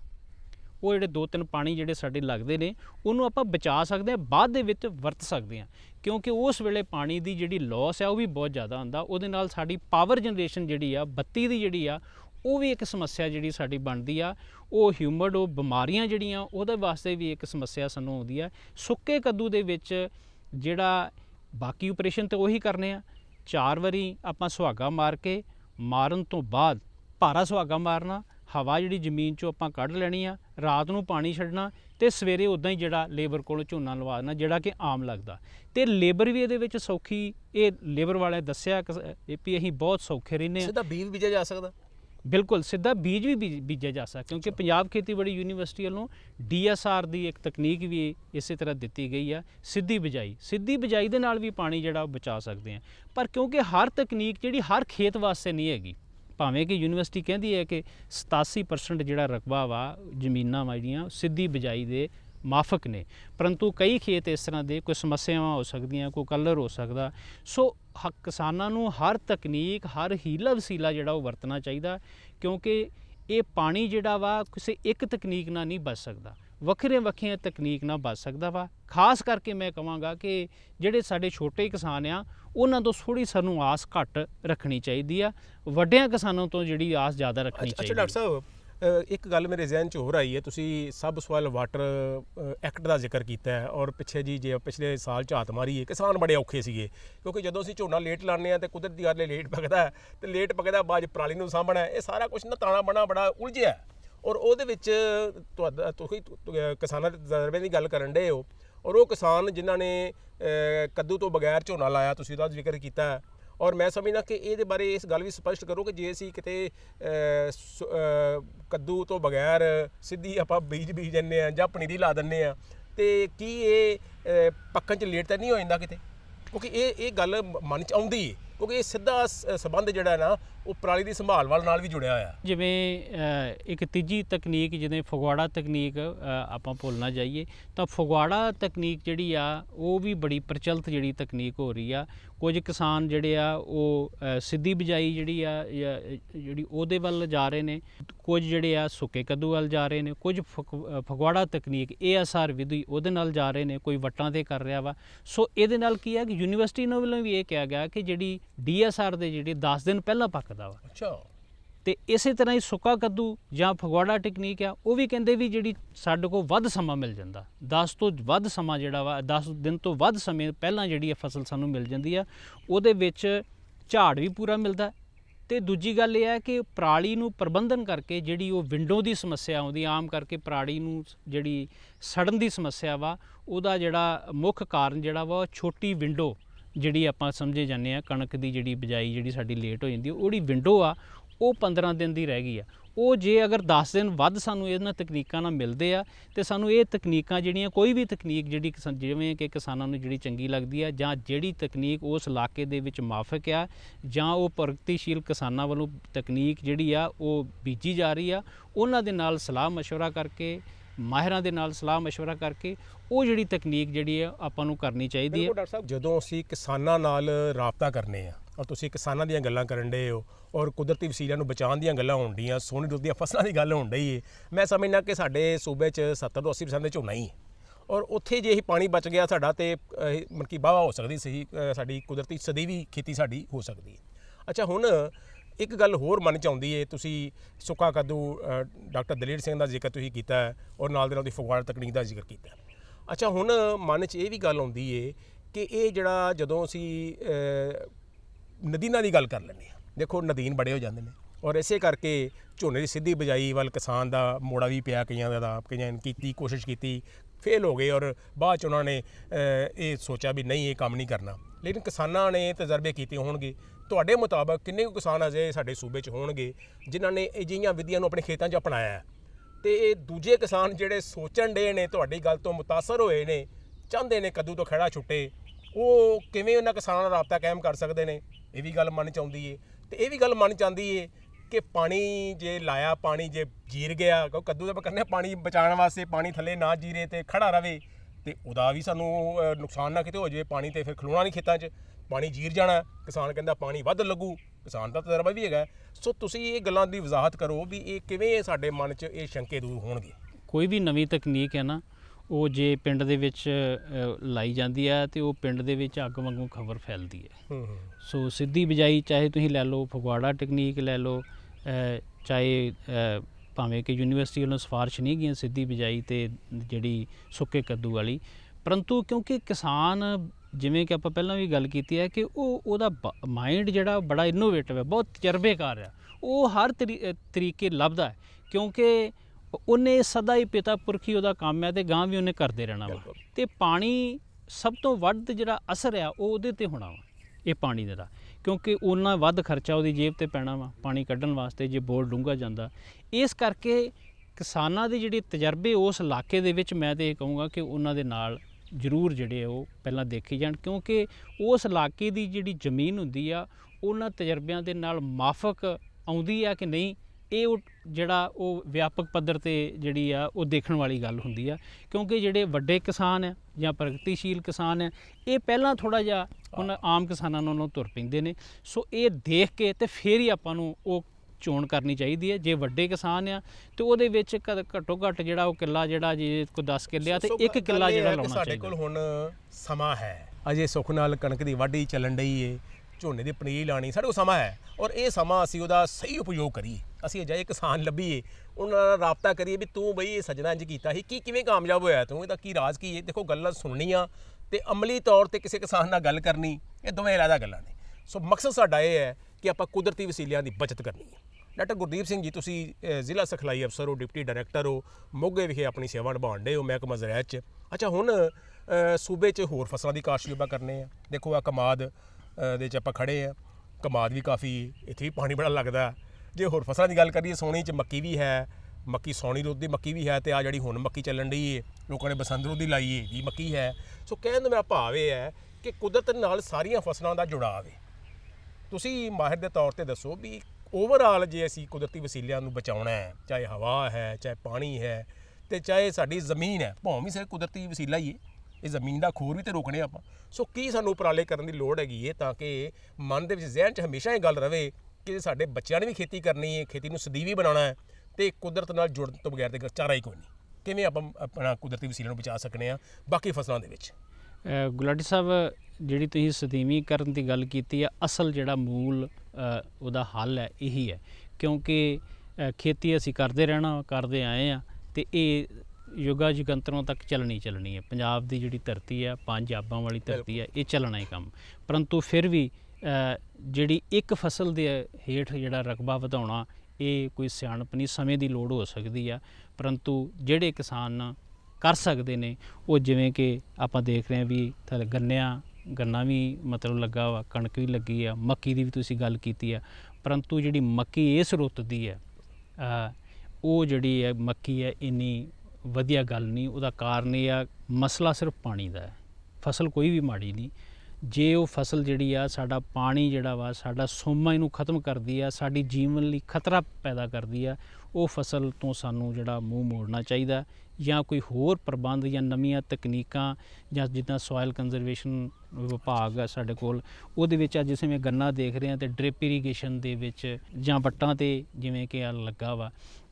ਉਹ ਜਿਹੜੇ ਦੋ ਤਿੰਨ ਪਾਣੀ ਜਿਹੜੇ ਸਾਡੇ ਲੱਗਦੇ ਨੇ, ਉਹਨੂੰ ਆਪਾਂ ਬਚਾ ਸਕਦੇ ਹਾਂ, ਬਾਅਦ ਦੇ ਵਿੱਚ ਵਰਤ ਸਕਦੇ ਹਾਂ। ਕਿਉਂਕਿ ਉਸ ਵੇਲੇ ਪਾਣੀ ਦੀ ਜਿਹੜੀ ਲਾਸ ਹੈ, ਉਹ ਵੀ ਬਹੁਤ ਜ਼ਿਆਦਾ ਹੁੰਦਾ। ਉਹਦੇ ਨਾਲ ਸਾਡੀ ਪਾਵਰ ਜਨਰੇਸ਼ਨ ਜਿਹੜੀ ਆ, ਬੱਤੀ ਦੀ ਜਿਹੜੀ ਆ, ਉਹ ਵੀ ਇੱਕ ਸਮੱਸਿਆ ਜਿਹੜੀ ਸਾਡੀ ਬਣਦੀ ਆ। ਉਹ ਹਿਊਮਡ ਉਹ ਬਿਮਾਰੀਆਂ ਜਿਹੜੀਆਂ, ਉਹਦੇ ਵਾਸਤੇ ਵੀ ਇੱਕ ਸਮੱਸਿਆ ਸਾਨੂੰ ਆਉਂਦੀ ਆ। ਸੁੱਕੇ ਕੱਦੂ ਦੇ ਵਿੱਚ ਜਿਹੜਾ ਬਾਕੀ ਆਪਰੇਸ਼ਨ ਤੇ ਉਹੀ ਕਰਨੇ ਆ। ਚਾਰ ਵਾਰੀ ਆਪਾਂ ਸੁਹਾਗਾ ਮਾਰ ਕੇ, ਮਾਰਨ ਤੋਂ ਬਾਅਦ ਭਾਰਾ ਸੁਹਾਗਾ ਮਾਰਨਾ, ਹਵਾ ਜਿਹੜੀ ਜ਼ਮੀਨ 'ਚੋਂ ਆਪਾਂ ਕੱਢ ਲੈਣੀ ਆ। ਰਾਤ ਨੂੰ ਪਾਣੀ ਛੱਡਣਾ ਤੇ ਸਵੇਰੇ ਉਦਾਂ ਹੀ ਜਿਹੜਾ ਲੇਬਰ ਕੋਲੋਂ ਝੋਨਾ ਲਵਾ ਦੇਣਾ ਜਿਹੜਾ ਕਿ ਆਮ ਲੱਗਦਾ। ਤੇ ਲੇਬਰ ਵੀ ਇਹਦੇ ਵਿੱਚ ਸੌਖੀ ਇਹ ਲੇਬਰ ਵਾਲੇ ਦੱਸਿਆ ਵੀ ਅਸੀਂ ਬਹੁਤ ਸੌਖੇ ਰਹਿੰਦੇ ਆ ਸਿੱਧਾ ਬੀਜ ਬੀਜਿਆ ਜਾ ਸਕਦਾ? ਬਿਲਕੁਲ ਸਿੱਧਾ ਬੀਜ ਵੀ ਬੀਜ- ਬੀਜਿਆ ਜਾ ਸਕਦਾ ਕਿਉਂਕਿ ਪੰਜਾਬ ਖੇਤੀਬਾੜੀ ਯੂਨੀਵਰਸਿਟੀ ਵੱਲੋਂ ਡੀਐਸਆਰ ਦੀ ਇੱਕ ਤਕਨੀਕ ਵੀ ਇਸੇ ਤਰ੍ਹਾਂ ਦਿੱਤੀ ਗਈ ਆ ਸਿੱਧੀ ਬਿਜਾਈ। ਸਿੱਧੀ ਬਿਜਾਈ ਦੇ ਨਾਲ ਵੀ ਪਾਣੀ ਜਿਹੜਾ ਉਹ ਬਚਾ ਸਕਦੇ ਆ ਪਰ ਕਿਉਂਕਿ ਹਰ ਤਕਨੀਕ ਜਿਹੜੀ ਹਰ ਖੇਤ ਵਾਸਤੇ ਨਹੀਂ ਹੈਗੀ ਭਾਵੇਂ ਕਿ ਯੂਨੀਵਰਸਿਟੀ ਕਹਿੰਦੀ ਹੈ ਕਿ 87% ਜਿਹੜਾ ਰਕਬਾ ਵਾ, ਜ਼ਮੀਨਾਂ ਵਾ ਜਿਹੜੀਆਂ ਸਿੱਧੀ ਬਿਜਾਈ ਦੇ ਮਾਫਕ ਨੇ। ਪਰੰਤੂ ਕਈ ਖੇਤ ਇਸ ਤਰ੍ਹਾਂ ਦੇ, ਕੋਈ ਸਮੱਸਿਆਵਾਂ ਹੋ ਸਕਦੀਆਂ, ਕੋਈ ਕਲਰ ਹੋ ਸਕਦਾ। ਸੋ ਹ- ਕਿਸਾਨਾਂ ਨੂੰ ਹਰ ਤਕਨੀਕ, ਹਰ ਹੀਲਾ ਵਸੀਲਾ ਜਿਹੜਾ ਉਹ ਵਰਤਣਾ ਚਾਹੀਦਾ, ਕਿਉਂਕਿ ਇਹ ਪਾਣੀ ਜਿਹੜਾ ਵਾ, ਕਿਸੇ ਇੱਕ ਤਕਨੀਕ ਨਾਲ ਨਹੀਂ ਬਚ ਸਕਦਾ। ਵੱਖਰੇ ਵੱਖਰੀਆਂ ਤਕਨੀਕ ਨਾਲ ਬਚ ਸਕਦਾ ਵਾ ਖਾਸ ਕਰਕੇ ਮੈਂ ਕਹਾਂਗਾ ਕਿ ਜਿਹੜੇ ਸਾਡੇ ਛੋਟੇ ਕਿਸਾਨ ਆ ਉਹਨਾਂ ਤੋਂ ਥੋੜੀ ਸਾਨੂੰ ਆਸ ਘੱਟ ਰੱਖਣੀ ਚਾਹੀਦੀ ਆ ਵੱਡਿਆਂ ਕਿਸਾਨਾਂ ਤੋਂ ਜਿਹੜੀ ਆਸ ਜ਼ਿਆਦਾ ਰੱਖਣੀ ਅੱਛਾ ਚਾਹੀਦੀ ਡਾਕਟਰ ਸਾਹਿਬ ਇੱਕ ਗੱਲ ਮੇਰੇ ਜ਼ਿਹਨ 'ਚ ਹੋਰ ਆਈ ਹੈ ਤੁਸੀਂ ਸਬ ਸੋਇਲ ਵਾਟਰ ਐਕਟ ਦਾ ਜ਼ਿਕਰ ਕੀਤਾ ਹੈ ਔਰ ਪਿੱਛੇ ਜੀ ਜੇ ਪਿਛਲੇ ਸਾਲ ਝਾਤ ਮਾਰੀਏ ਕਿਸਾਨ ਬੜੇ ਔਖੇ ਸੀਗੇ ਕਿਉਂਕਿ ਜਦੋਂ ਅਸੀਂ ਝੋਨਾ ਲੇਟ ਲਾਉਂਦੇ ਆ ਤੇ ਕੁਦਰਤੀ ਗੱਲ ਹੈ ਲੇਟ ਪਕਦਾ ਹੈ ਤੇ ਲੇਟ ਪਕਦਾ ਬਾਅਦ ਪਰਾਲੀ ਨੂੰ ਸਾਂਭਣਾ ਹੈ। ਇਹ ਸਾਰਾ ਕੁਝ ਨਾ ਤਾਣਾ ਬਣਾ ਬੜਾ ਉਲਝਿਆ ਹੈ। ਔਰ ਉਹਦੇ ਵਿੱਚ ਤੁਹਾਡਾ ਤੁਸੀਂ ਕਿਸਾਨਾਂ ਦੇ ਤਜਰਬੇ ਦੀ ਗੱਲ ਕਰਨ ਦੇ ਹੋ ਔਰ ਉਹ ਕਿਸਾਨ ਜਿਨ੍ਹਾਂ ਨੇ ਕੱਦੂ ਤੋਂ ਬਗੈਰ ਝੋਨਾ ਲਾਇਆ ਤੁਸੀਂ ਉਹਦਾ ਜ਼ਿਕਰ ਕੀਤਾ ਔਰ ਮੈਂ ਸਮਝਦਾ ਕਿ ਇਹਦੇ ਬਾਰੇ ਇਸ ਗੱਲ ਵੀ ਸਪਸ਼ਟ ਕਰੋ ਕਿ ਜੇ ਅਸੀਂ ਕਿਤੇ ਅ, ਕੱਦੂ ਤੋਂ ਬਗੈਰ ਸਿੱਧੀ ਆਪਾਂ ਬੀਜ ਬੀਜ ਜੰਨੇ ਆ ਜਾਂ ਪਨੀਰੀ ਲਾ ਦਿੰਨੇ ਆ ਤੇ ਕੀ ਇਹ ਅ, ਪੱਕਣ ਚ ਲੇਟ ਤਾਂ ਨਹੀਂ ਹੋ ਜਾਂਦਾ ਕਿਤੇ? ਕਿਉਂਕਿ ਇਹ ਇਹ ਗੱਲ ਮਨ ਚ ਆਉਂਦੀ ਹੈ ਕਿਉਂਕਿ ਇਹ ਸਿੱਧਾ ਸ- ਸੰਬੰਧ ਜਿਹੜਾ ਹੈ ਨਾ, ਉਹ ਪਰਾਲੀ ਦੀ ਸੰਭਾਲ ਵੱਲ ਨਾਲ ਵੀ ਜੁੜਿਆ ਹੋਇਆ। ਜਿਵੇਂ ਇੱਕ ਤੀਜੀ ਤਕਨੀਕ, ਜਿਵੇਂ ਫਗਵਾੜਾ ਤਕਨੀਕ ਆਪਾਂ ਭੁੱਲ ਨਾ ਜਾਈਏ, ਤਾਂ ਫਗਵਾੜਾ ਤਕਨੀਕ ਜਿਹੜੀ ਆ, ਉਹ ਵੀ ਬੜੀ ਪ੍ਰਚਲਿਤ ਜਿਹੜੀ ਤਕਨੀਕ ਹੋ ਰਹੀ ਆ ਕੁਝ ਕਿਸਾਨ ਜਿਹੜੇ ਆ, ਉਹ ਸਿੱਧੀ ਬਿਜਾਈ ਜਿਹੜੀ ਆ ਜਿਹੜੀ ਉਹਦੇ ਵੱਲ ਜਾ ਰਹੇ ਨੇ। ਕੁਝ ਜਿਹੜੇ ਆ, ਸੁੱਕੇ ਕੱਦੂ ਵੱਲ ਜਾ ਰਹੇ ਨੇ। ਕੁਝ ਫਗ- ਫਗਵਾੜਾ ਤਕਨੀਕ ਏਐਸਆਰ ਵਿਧੀ ਉਹਦੇ ਨਾਲ ਜਾ ਰਹੇ ਨੇ, ਕੋਈ ਵੱਟਾਂ ਤੇ ਕਰ ਰਿਹਾ ਵਾ। ਸੋ ਇਹਦੇ ਨਾਲ ਕੀ ਆ ਕਿ ਯੂਨੀਵਰਸਿਟੀ ਨੂੰ ਵੱਲੋਂ ਵੀ ਇਹ ਕਿਹਾ ਗਿਆ ਕਿ ਜਿਹੜੀ ਡੀਐਸਆਰ ਦੇ ਜਿਹੜੇ 10 ਦਿਨ ਪਹਿਲਾਂ ਪੱਕਦਾ ਵਾ। ਅੱਛਾ। ਤੇ ਇਸੇ ਤਰ੍ਹਾਂ ਹੀ ਸੁੱਕਾ ਕੱਦੂ ਜਾਂ ਫਗਵਾੜਾ ਟੈਕਨੀਕ ਆ ਉਹ ਵੀ ਕਹਿੰਦੇ ਵੀ ਜਿਹੜੀ ਸਾਡੇ ਕੋਲ ਵੱਧ ਸਮਾਂ ਮਿਲ ਜਾਂਦਾ। 10 ਤੋਂ ਵੱਧ ਸਮਾਂ ਜਿਹੜਾ ਵਾ 10 ਦਿਨ ਤੋਂ ਵੱਧ ਸਮੇਂ ਪਹਿਲਾਂ ਜਿਹੜੀ ਇਹ ਫਸਲ ਸਾਨੂੰ ਮਿਲ ਜਾਂਦੀ ਆ ਉਹਦੇ ਵਿੱਚ ਝਾੜ ਵੀ ਪੂਰਾ ਮਿਲਦਾ। ਤੇ ਦੂਜੀ ਗੱਲ ਇਹ ਹੈ ਕਿ ਪਰਾਲੀ ਨੂੰ ਪ੍ਰਬੰਧਨ ਕਰਕੇ ਜਿਹੜੀ ਉਹ ਵਿੰਡੋ ਦੀ ਸਮੱਸਿਆ ਆਉਂਦੀ ਆਮ ਕਰਕੇ ਪਰਾਲੀ ਨੂੰ ਜਿਹੜੀ ਸੜਨ ਦੀ ਸਮੱਸਿਆ ਵਾ ਉਹਦਾ ਜਿਹੜਾ ਮੁੱਖ ਕਾਰਨ ਜਿਹੜਾ ਵਾ ਉਹ ਛੋਟੀ ਵਿੰਡੋ ਜਿਹੜੀ ਆਪਾਂ ਸਮਝੇ ਜਾਂਦੇ ਆ ਕਣਕ ਦੀ ਜਿਹੜੀ ਬਿਜਾਈ ਜਿਹੜੀ ਸਾਡੀ ਲੇਟ ਹੋ ਜਾਂਦੀ ਆ, ਉਹਦੀ ਵਿੰਡੋ ਆ ਉਹ 15 ਦਿਨ ਦੀ ਰਹਿ ਗਈ ਆ ਉਹ ਜੇ ਅਗਰ 10 ਦਿਨ ਵੱਧ ਸਾਨੂੰ ਇਹਨਾਂ ਤਕਨੀਕਾਂ ਨਾਲ ਮਿਲਦੇ ਆ ਤੇ ਸਾਨੂੰ ਇਹ ਤਕਨੀਕਾਂ ਜਿਹੜੀਆਂ ਕੋਈ ਵੀ ਤਕਨੀਕ ਜਿਹੜੀ ਕਿਸਾਨ- ਜਿਵੇਂ ਕਿ ਕਿਸਾਨਾਂ ਨੂੰ ਜਿਹੜੀ ਚੰਗੀ ਲੱਗਦੀ ਆ ਜਾਂ ਜਿਹੜੀ ਤਕਨੀਕ ਉਸ ਇਲਾਕੇ ਦੇ ਵਿੱਚ ਮਾਫਕ ਆ ਜਾਂ ਉਹ ਪ੍ਰਗਤੀਸ਼ੀਲ ਕਿਸਾਨਾਂ ਵੱਲੋਂ ਤਕਨੀਕ ਜਿਹੜੀ ਆ ਉਹ ਬੀਜੀ ਜਾ ਰਹੀ ਆ ਉਹਨਾਂ ਦੇ ਨਾਲ ਸਲਾਹ مشورہ ਕਰਕੇ ਮਾਹਿਰਾਂ ਦੇ ਨਾਲ ਸਲਾਹ مشورہ ਕਰਕੇ ਉਹ ਜਿਹੜੀ ਤਕਨੀਕ ਜਿਹੜੀ ਆ ਆਪਾਂ ਨੂੰ ਕਰਨੀ ਚਾਹੀਦੀ ਹੈ ਬਿਲਕੁਲ ਡਾਕਟਰ ਸਾਹਿਬ ਜਦੋਂ ਅਸੀਂ ਕਿਸਾਨਾਂ ਨਾਲ ਰਾਬਤਾ ਕਰਨੇ ਆ ਔਰ ਤੁਸੀਂ ਕਿਸਾਨਾਂ ਦੀਆਂ ਗੱਲਾਂ ਕਰਨ ਦੇ ਹੋ ਔਰ ਕੁਦਰਤੀ ਵਸੀਲਿਆਂ ਨੂੰ ਬਚਾਉਣ ਦੀਆਂ ਗੱਲਾਂ ਹੋਣ ਡੀਆਂ ਸੋਹਣੀ ਦੁੱਧ ਦੀਆਂ ਫਸਲਾਂ ਦੀ ਗੱਲ ਹੋਣ ਡਈ ਏ। ਮੈਂ ਸਮਝਦਾ ਕਿ ਸਾਡੇ ਸੂਬੇ 'ਚ 70 ਤੋਂ 80% ਦੇ ਝੋਨਾ ਹੀ ਹੈ। ਔਰ ਉੱਥੇ ਜੇ ਇਹ ਪਾਣੀ ਬਚ ਗਿਆ ਸਾਡਾ ਤੇ ਮਤਲਬ ਕਿ ਵਾਹਵਾ ਹੋ ਸਕਦੀ ਸੀ ਸਾਡੀ ਕੁਦਰਤੀ ਸਦੀਵੀ ਖੇਤੀ ਸਾਡੀ ਹੋ ਸਕਦੀ ਹੈ ਅੱਛਾ, ਹੁਣ ਇੱਕ ਗੱਲ ਹੋਰ ਮਨ ਚ ਆਉਂਦੀ ਏ, ਤੁਸੀਂ ਸੁੱਕਾ ਕੱਦੂ ਡਾਕਟਰ ਦਲੇਰ ਸਿੰਘ ਦਾ ਜ਼ਿਕਰ ਤੁਸੀਂ ਕੀਤਾ ਔਰ ਨਾਲ ਦੇ ਨਾਲ ਦੀ ਫਗਵਾੜਾ ਤਕਨੀਕ ਦਾ ਜ਼ਿਕਰ ਕੀਤਾ ਅੱਛਾ, ਹੁਣ ਮਨ 'ਚ ਇਹ ਵੀ ਗੱਲ ਆਉਂਦੀ ਏ ਕਿ ਇਹ ਜਿਹੜਾ ਜਦੋਂ ਅਸੀਂ ਨਦੀਨਾਂ ਦੀ ਗੱਲ ਕਰ ਲੈਂਦੇ ਆ ਦੇਖੋ ਨਦੀਨ ਬੜੇ ਹੋ ਜਾਂਦੇ ਨੇ ਔਰ ਇਸੇ ਕਰਕੇ ਝੋਨੇ ਦੀ ਸਿੱਧੀ ਬਜਾਈ ਵੱਲ ਕਿਸਾਨ ਦਾ ਮੋੜਾ ਵੀ ਪਿਆ, ਕਈਆਂ ਦਾ ਕਈਆਂ ਨੇ ਕੀਤੀ, ਕੋਸ਼ਿਸ਼ ਕੀਤੀ ਫੇਲ ਹੋ ਗਏ ਔਰ ਬਾਅਦ ਚ ਉਹਨਾਂ ਨੇ ਇਹ ਸੋਚਿਆ ਵੀ ਨਹੀਂ, ਇਹ ਕੰਮ ਨਹੀਂ ਕਰਨਾ। ਲੇਕਿਨ ਕਿਸਾਨਾਂ ਨੇ ਤਜਰਬੇ ਕੀਤੇ ਹੋਣਗੇ। ਤੁਹਾਡੇ ਮੁਤਾਬਕ ਕਿੰਨੇ ਕੁ ਕਿਸਾਨ ਅਜੇ ਸਾਡੇ ਸੂਬੇ 'ਚ ਹੋਣਗੇ ਜਿਨ੍ਹਾਂ ਨੇ ਅਜਿਹੀਆਂ ਵਿਧੀਆਂ ਨੂੰ ਆਪਣੇ ਖੇਤਾਂ 'ਚ ਅਪਣਾਇਆ ਹੈ? ਤੇ ਇਹ ਦੂਜੇ ਕਿਸਾਨ ਜਿਹੜੇ ਸੋਚਣ ਦੇ ਨੇ, ਤੁਹਾਡੀ ਗੱਲ ਤੋਂ ਮੁਤਾਸਰ ਹੋਏ ਨੇ, ਚਾਹੁੰਦੇ ਨੇ ਕੱਦੂ ਤੋਂ ਖੜਾ ਛੁੱਟੇ, ਉਹ ਕਿਵੇਂ ਉਹਨਾਂ ਕਿਸਾਨਾਂ ਨਾਲ ਰਾਬਤਾ ਕਾਇਮ ਕਰ ਸਕਦੇ ਨੇ? ਇਹ ਵੀ ਗੱਲ ਮਨ ਚ ਆਉਂਦੀ ਏ। ਤੇ ਇਹ ਵੀ ਗੱਲ ਮਨ ਚ ਆਉਂਦੀ ਏ ਕਿ ਪਾਣੀ ਜੇ ਲਾਇਆ, ਪਾਣੀ ਜੇ ਜੀਰ ਗਿਆ, ਕਿਉਂ ਕੱਦੂ ਦਾ ਆਪਾਂ ਕਹਿੰਦੇ ਪਾਣੀ ਬਚਾਉਣ ਵਾਸਤੇ ਪਾਣੀ ਥੱਲੇ ਨਾ ਜੀਰੇ ਤੇ ਖੜਾ ਰਵੇ, ਤੇ ਉਹਦਾ ਵੀ ਸਾਨੂੰ ਨੁਕਸਾਨ ਨਾ ਕਿਤੇ ਹੋ ਜਾਵੇ, ਪਾਣੀ ਤੇ ਫਿਰ ਖਲੋਣਾ ਨਹੀਂ ਖੇਤਾਂ 'ਚ। ਪਾਣੀ ਜੀਰ ਜਾਣਾ, ਕਿਸਾਨ ਕਹਿੰਦਾ ਪਾਣੀ ਵੱਧ ਲੱਗੂ, ਕਿਸਾਨ ਦਾ ਤਜਰਬਾ ਵੀ ਹੈਗਾ। ਸੋ ਤੁਸੀਂ ਇਹ ਗੱਲਾਂ ਦੀ ਵਜ਼ਾਹਤ ਕਰੋ ਵੀ ਇਹ ਕਿਵੇਂ ਸਾਡੇ ਮਨ 'ਚ ਇਹ ਸ਼ੰਕੇ ਦੂਰ ਹੋਣਗੇ। ਕੋਈ ਵੀ ਨਵੀਂ ਤਕਨੀਕ ਹੈ ਨਾ ਉਹ ਜੇ ਪਿੰਡ ਦੇ ਵਿੱਚ ਲਾਈ ਜਾਂਦੀ ਹੈ ਤੇ ਉਹ ਪਿੰਡ ਦੇ ਵਿੱਚ ਅੱਗ ਵਾਂਗੂ ਖਬਰ ਫੈਲਦੀ ਹੈ। ਹੂੰ ਹੂੰ। ਸੋ ਸਿੱਧੀ ਬਿਜਾਈ ਚਾਹੇ ਤੁਸੀਂ ਲੈ ਲਓ ਫਗਵਾੜਾ ਟੈਕਨੀਕ ਲੈ ਲਓ ਚਾਹੇ ਭਾਵੇਂ ਕਿ ਯੂਨੀਵਰਸਿਟੀ ਵੱਲੋਂ ਸਿਫਾਰਿਸ਼ ਨਹੀਂ ਗਈਆਂ ਸਿੱਧੀ ਬਿਜਾਈ ਤੇ ਜਿਹੜੀ ਸੁੱਕੇ ਕੱਦੂ ਵਾਲੀ ਪਰੰਤੂ ਕਿਉਂਕਿ ਕਿਸਾਨ ਜਿਵੇਂ ਕਿ ਆਪਾਂ ਪਹਿਲਾਂ ਵੀ ਗੱਲ ਕੀਤੀ ਹੈ ਕਿ ਉਹ ਉਹਦਾ ਮਾਈਂਡ ਜਿਹੜਾ ਬੜਾ ਇਨੋਵੇਟਿਵ ਹੈ ਬਹੁਤ ਤਜਰਬੇਕਾਰ ਆ। ਉਹ ਹਰ ਤਰੀਕੇ ਲੱਭਦਾ ਹੈ। ਕਿਉਂਕਿ ਉਹਨੇ ਸਦਾ ਹੀ ਪਿਤਾ ਪੁਰਖੀ ਉਹਦਾ ਕੰਮ ਹੈ ਤੇ ਗਾਂ ਵੀ ਉਹਨੇ ਕਰਦੇ ਰਹਿਣਾ ਵਾ। ਬਿਲਕੁਲ। ਤੇ ਪਾਣੀ ਸਭ ਤੋਂ ਵੱਧ ਜਿਹੜਾ ਅਸਰ ਆ ਉਹ ਉਹਦੇ ਤੇ ਹੋਣਾ ਵਾ ਇਹ ਪਾਣੀ ਦਾ ਕਿਉਂਕਿ ਉਹਨਾਂ ਵੱਧ ਖਰਚਾ ਉਹਦੀ ਜੇਬ ਤੇ ਪੈਣਾ ਵਾ ਪਾਣੀ ਕੱਢਣ ਵਾਸਤੇ ਜੇ ਬੋਰ ਡੂੰਘਾ ਜਾਂਦਾ। ਇਸ ਕਰਕੇ ਕਿਸਾਨਾਂ ਦੇ ਜਿਹੜੇ ਤਜਰਬੇ ਉਸ ਇਲਾਕੇ ਦੇ ਵਿੱਚ ਮੈਂ ਤੇ ਇਹ ਕਹੂੰਗਾ ਕਿ ਉਹਨਾਂ ਦੇ ਨਾਲ ਜ਼ਰੂਰ ਜਿਹੜੇ ਆ ਉਹ ਪਹਿਲਾਂ ਦੇਖੇ ਜਾਣ। ਕਿਉਂਕਿ ਉਸ ਇਲਾਕੇ ਦੀ ਜਿਹੜੀ ਜ਼ਮੀਨ ਹੁੰਦੀ ਆ ਉਹਨਾਂ ਤਜਰਬਿਆਂ ਦੇ ਨਾਲ ਮਾਫਕ ਆਉਂਦੀ ਆ ਕਿ ਨਹੀਂ ਇਹ ਉਹ ਜਿਹੜਾ ਉਹ ਵਿਆਪਕ ਪੱਧਰ ਤੇ ਜਿਹੜੀ ਆ ਉਹ ਦੇਖਣ ਵਾਲੀ ਗੱਲ ਹੁੰਦੀ ਆ। ਕਿਉਂਕਿ ਜਿਹੜੇ ਵੱਡੇ ਕਿਸਾਨ ਆ ਜਾਂ ਪ੍ਰਗਤੀਸ਼ੀਲ ਕਿਸਾਨ ਆ ਇਹ ਪਹਿਲਾਂ ਥੋੜਾ ਜਿਹਾ ਹੁਣ ਆਮ ਕਿਸਾਨਾਂ ਨਾਲੋਂ ਤੁਰ ਪੈਂਦੇ ਨੇ। ਸੋ ਇਹ ਦੇਖ ਕੇ ਤੇ ਫੇਰ ਹੀ ਆਪਾਂ ਨੂੰ ਉਹ ਚੋਣ ਕਰਨੀ ਚਾਹੀਦੀ ਹੈ ਜੇ ਵੱਡੇ ਕਿਸਾਨ ਆ ਤੇ ਉਹਦੇ ਵਿੱਚ ਘੱਟੋ ਘੱਟ ਜਿਹੜਾ ਉਹ ਕਿੱਲਾ ਜਿਹੜਾ ਜੇ ਕੋਈ 10 ਕਿੱਲੇ ਆ ਤੇ ਇੱਕ ਕਿੱਲਾ ਜਿਹੜਾ ਲਾਉਣਾ ਸਾਡੇ ਚਾਹੀਦਾ। ਕੋਲ ਹੁਣ ਸਮਾਂ ਹੈ। ਅਜੇ ਸੁੱਖ ਨਾਲ ਕਣਕ ਦੀ ਵਾਢੀ ਚੱਲਣ ਡਈ ਏ। ਝੋਨੇ ਦੀ ਪਨੀਰੀ ਲਾਣੀ ਸਾਡੇ ਕੋਲ ਸਮਾਂ ਹੈ। ਔਰ ਇਹ ਸਮਾਂ ਅਸੀਂ ਉਹਦਾ ਸਹੀ ਉਪਯੋਗ ਕਰੀਏ। ਅਸੀਂ ਅਜਿਹੇ ਕਿਸਾਨ ਲੱਭੀਏ, ਉਹਨਾਂ ਨਾਲ ਰਾਬਤਾ ਕਰੀਏ ਵੀ ਤੂੰ ਬਈ ਇਹ ਸੱਜਣਾ ਇੰਜ ਕੀਤਾ ਸੀ, ਕੀ ਕਿਵੇਂ ਕਾਮਯਾਬ ਹੋਇਆ ਤੂੰ? ਇਹਦਾ ਕੀ ਰਾਜ਼ ਕੀ ਹੈ? ਦੇਖੋ, ਗੱਲਾਂ ਸੁਣਨੀਆਂ ਤੇ ਅਮਲੀ ਤੌਰ ਤੇ ਕਿਸੇ ਕਿਸਾਨ ਨਾਲ ਗੱਲ ਕਰਨੀ, ਇਹ ਦੋਵੇਂ ਅਲੱਗ ਗੱਲਾਂ ਨੇ। ਸੋ ਮਕਸਦ ਸਾਡਾ ਇਹ ਹੈ ਕਿ ਆਪਾਂ ਕੁਦਰਤੀ ਵਸੀਲਿਆਂ ਦੀ ਬਚਤ ਕਰਨੀ ਹੈ। ਡਾਕਟਰ ਗੁਰਦੀਪ ਸਿੰਘ ਜੀ, ਤੁਸੀਂ ਜ਼ਿਲ੍ਹਾ ਸਿਖਲਾਈ ਅਫਸਰ ਹੋ, ਡਿਪਟੀ ਡਾਇਰੈਕਟਰ ਹੋ, ਮੋਗੇ ਵਿਖੇ ਆਪਣੀ ਸੇਵਾ ਨਿਭਾਉਣ ਦੇ ਹੋ, ਮਹਿਕਮਾ ਜ਼ਰਾਇਤ ਚ। ਅੱਛਾ, ਹੁਣ ਸੂਬੇ 'ਚ ਹੋਰ ਫਸਲਾਂ ਦੀ ਕਾਸ਼ਤ ਕਾਸ਼ਤਯੋਬਾ ਕਰਨੇ ਆ। ਦੇਖੋ ਆ ਕਮਾਦ ਦੇ ਚ ਆਪਾਂ ਖੜੇ ਆ। ਕਮਾਦ ਵੀ ਕਾਫੀ ਇੱਥੇ ਵੀ ਪਾਣੀ ਬੜਾ ਲੱਗਦਾ। ਜੇ ਹੋਰ ਫਸਲਾਂ ਦੀ ਗੱਲ ਕਰੀਏ ਸੋਣੀ ਚ ਮੱਕੀ ਵੀ ਹੈ। ਮੱਕੀ ਸੌਣੀ ਰੁੱਤ ਦੀ ਮੱਕੀ ਵੀ ਹੈ ਤੇ ਆ ਜਿਹੜੀ ਹੁਣ ਮੱਕੀ ਚੱਲਣ ਡਈ ਹੈ ਲੋਕਾਂ ਨੇ ਬਸੰਤ ਰੁੱਤ ਦੀ ਲਾਈ ਏ, ਵੀ ਮੱਕੀ ਹੈ। ਸੋ ਕਹਿਣ ਦਾ ਮੇਰਾ ਭਾਵ ਇਹ ਹੈ ਕਿ ਕੁਦਰਤ ਨਾਲ ਸਾਰੀਆਂ ਫਸਲਾਂ ਦਾ ਜੁੜਾਵ ਹੈ ਤੁਸੀਂ ਮਾਹਿਰ ਦੇ ਤੌਰ ਤੇ ਦੱਸੋ ਵੀ ਓਵਰਆਲ ਜੇ ਅਸੀਂ ਕੁਦਰਤੀ ਵਸੀਲਿਆਂ ਨੂੰ ਬਚਾਉਣਾ ਹੈ, ਚਾਹੇ ਹਵਾ ਹੈ, ਚਾਹੇ ਪਾਣੀ ਹੈ, ਤੇ ਚਾਹੇ ਸਾਡੀ ਜ਼ਮੀਨ ਹੈ ਭੌਂ ਵੀ ਸਿਰ ਕੁਦਰਤੀ ਵਸੀਲਾ ਹੀ ਹੈ ਇਹ ਜ਼ਮੀਨ ਦਾ ਖੋਰ ਵੀ ਤੇ ਰੋਕਣੇ ਆਪਾਂ। ਸੋ ਕੀ ਸਾਨੂੰ ਉਪਰਾਲੇ ਕਰਨ ਦੀ ਲੋੜ ਹੈਗੀ ਹੈ ਤਾਂ ਕਿ ਮਨ ਦੇ ਵਿੱਚ ਜ਼ਿਹਨ 'ਚ ਹਮੇਸ਼ਾ ਇਹ ਗੱਲ ਰਵੇ ਕਿ ਸਾਡੇ ਬੱਚਿਆਂ ਨੇ ਵੀ ਖੇਤੀ ਕਰਨੀ ਹੈ ਖੇਤੀ ਨੂੰ ਸਦੀਵੀ ਬਣਾਉਣਾ ਹੈ ਤੇ ਕੁਦਰਤ ਨਾਲ ਜੁੜਨ ਤੋਂ ਬਗੈਰ ਤੇ ਚਾਰਾ ਹੀ ਕੋਈ ਨਹੀਂ। ਕਿਵੇਂ ਆਪਾਂ ਆਪਣਾ ਕੁਦਰਤੀ ਵਸੀਲੇ ਨੂੰ ਬਚਾ ਸਕਨੇ ਆ ਬਾਕੀ ਫਸਲਾਂ ਦੇ ਵਿੱਚ? ਅ, ਗੁਲਾਟੀ ਸਾਹਿਬ ਜਿਹੜੀ ਤੁਸੀਂ ਸਦੀਵੀਕਰਨ ਦੀ ਗੱਲ ਕੀਤੀ ਆ ਅਸਲ ਜਿਹੜਾ ਮੂਲ ਉਹਦਾ ਹੱਲ ਹੈ ਇਹੀ ਹੈ। ਕਿਉਂਕਿ ਖੇਤੀ ਅਸੀਂ ਕਰਦੇ ਰਹਿਣਾ ਕਰਦੇ ਆਏ ਆ ਤੇ ਇਹ ਯੁਗਾ ਯੁਗੰਤਰਾਂ ਤੱਕ ਚੱਲਣੀ ਚੱਲਣੀ ਹੈ। ਪੰਜਾਬ ਦੀ ਜਿਹੜੀ ਧਰਤੀ ਹੈ, ਪੰਜ ਆਬਾਂ ਵਾਲੀ ਧਰਤੀ ਹੈ, ਇਹ ਚੱਲਣਾ ਹੀ ਕੰਮ। ਪਰੰਤੂ ਫਿਰ ਵੀ ਜਿਹੜੀ ਇੱਕ ਫਸਲ ਦੇ ਹੇਠ ਜਿਹੜਾ ਰਕਬਾ ਵਧਾਉਣਾ, ਇਹ ਕੋਈ ਸਿਆਣਪ ਨਹੀਂ, ਸਮੇਂ ਦੀ ਲੋੜ ਹੋ ਸਕਦੀ ਆ। ਪਰੰਤੂ ਜਿਹੜੇ ਕਿਸਾਨ ਕਰ ਸਕਦੇ ਨੇ, ਉਹ ਜਿਵੇਂ ਕਿ ਆਪਾਂ ਦੇਖ ਰਹੇ ਹਾਂ ਵੀ ਥੱਲੇ ਗੰਨਿਆਂ, ਗੰਨਾ ਵੀ ਮਤਲਬ ਲੱਗਾ ਵਾ, ਕਣਕ ਵੀ ਲੱਗੀ ਆ, ਮੱਕੀ ਦੀ ਵੀ ਤੁਸੀਂ ਗੱਲ ਕੀਤੀ ਆ। ਪਰੰਤੂ ਜਿਹੜੀ ਮੱਕੀ ਇਸ ਰੁੱਤ ਦੀ ਹੈ ਉਹ ਜਿਹੜੀ ਹੈ ਮੱਕੀ ਹੈ, ਇੰਨੀ ਵਧੀਆ ਗੱਲ ਨਹੀਂ, ਉਹਦਾ ਕਾਰਨ ਇਹ ਆ, ਮਸਲਾ ਸਿਰਫ ਪਾਣੀ ਦਾ ਹੈ। ਫਸਲ ਕੋਈ ਵੀ ਮਾੜੀ ਨਹੀਂ। ਜੇ ਉਹ ਫਸਲ ਜਿਹੜੀ ਆ, ਸਾਡਾ ਪਾਣੀ ਜਿਹੜਾ ਵਾ, ਸਾਡਾ ਸੋਮਾ ਇਹਨੂੰ ਖਤਮ ਕਰਦੀ ਆ, ਸਾਡੀ ਜੀਵਨ ਲਈ ਖਤਰਾ ਪੈਦਾ ਕਰਦੀ ਆ, ਉਹ ਫਸਲ ਤੋਂ ਸਾਨੂੰ ਜਿਹੜਾ ਮੂੰਹ ਮੋੜਨਾ ਚਾਹੀਦਾ, ਜਾਂ ਕੋਈ ਹੋਰ ਪ੍ਰਬੰਧ ਜਾਂ ਨਵੀਆਂ ਤਕਨੀਕਾਂ, ਜਾਂ ਜਿੱਦਾਂ ਸੋਇਲ ਕੰਜ਼ਰਵੇਸ਼ਨ ਵਿਭਾਗ ਆ ਸਾਡੇ ਕੋਲ, ਉਹਦੇ ਵਿੱਚ ਅੱਜ ਜਿਵੇਂ ਗੰਨਾ ਦੇਖ ਰਹੇ ਆ ਤੇ ਡ੍ਰਿਪ ਇਰੀਗੇਸ਼ਨ ਦੇ ਵਿੱਚ ਜਾਂ ਵੱਟਾਂ ਤੇ ਜਿਵੇਂ ਕਿ ਆ ਲੱਗਾ ਵਾ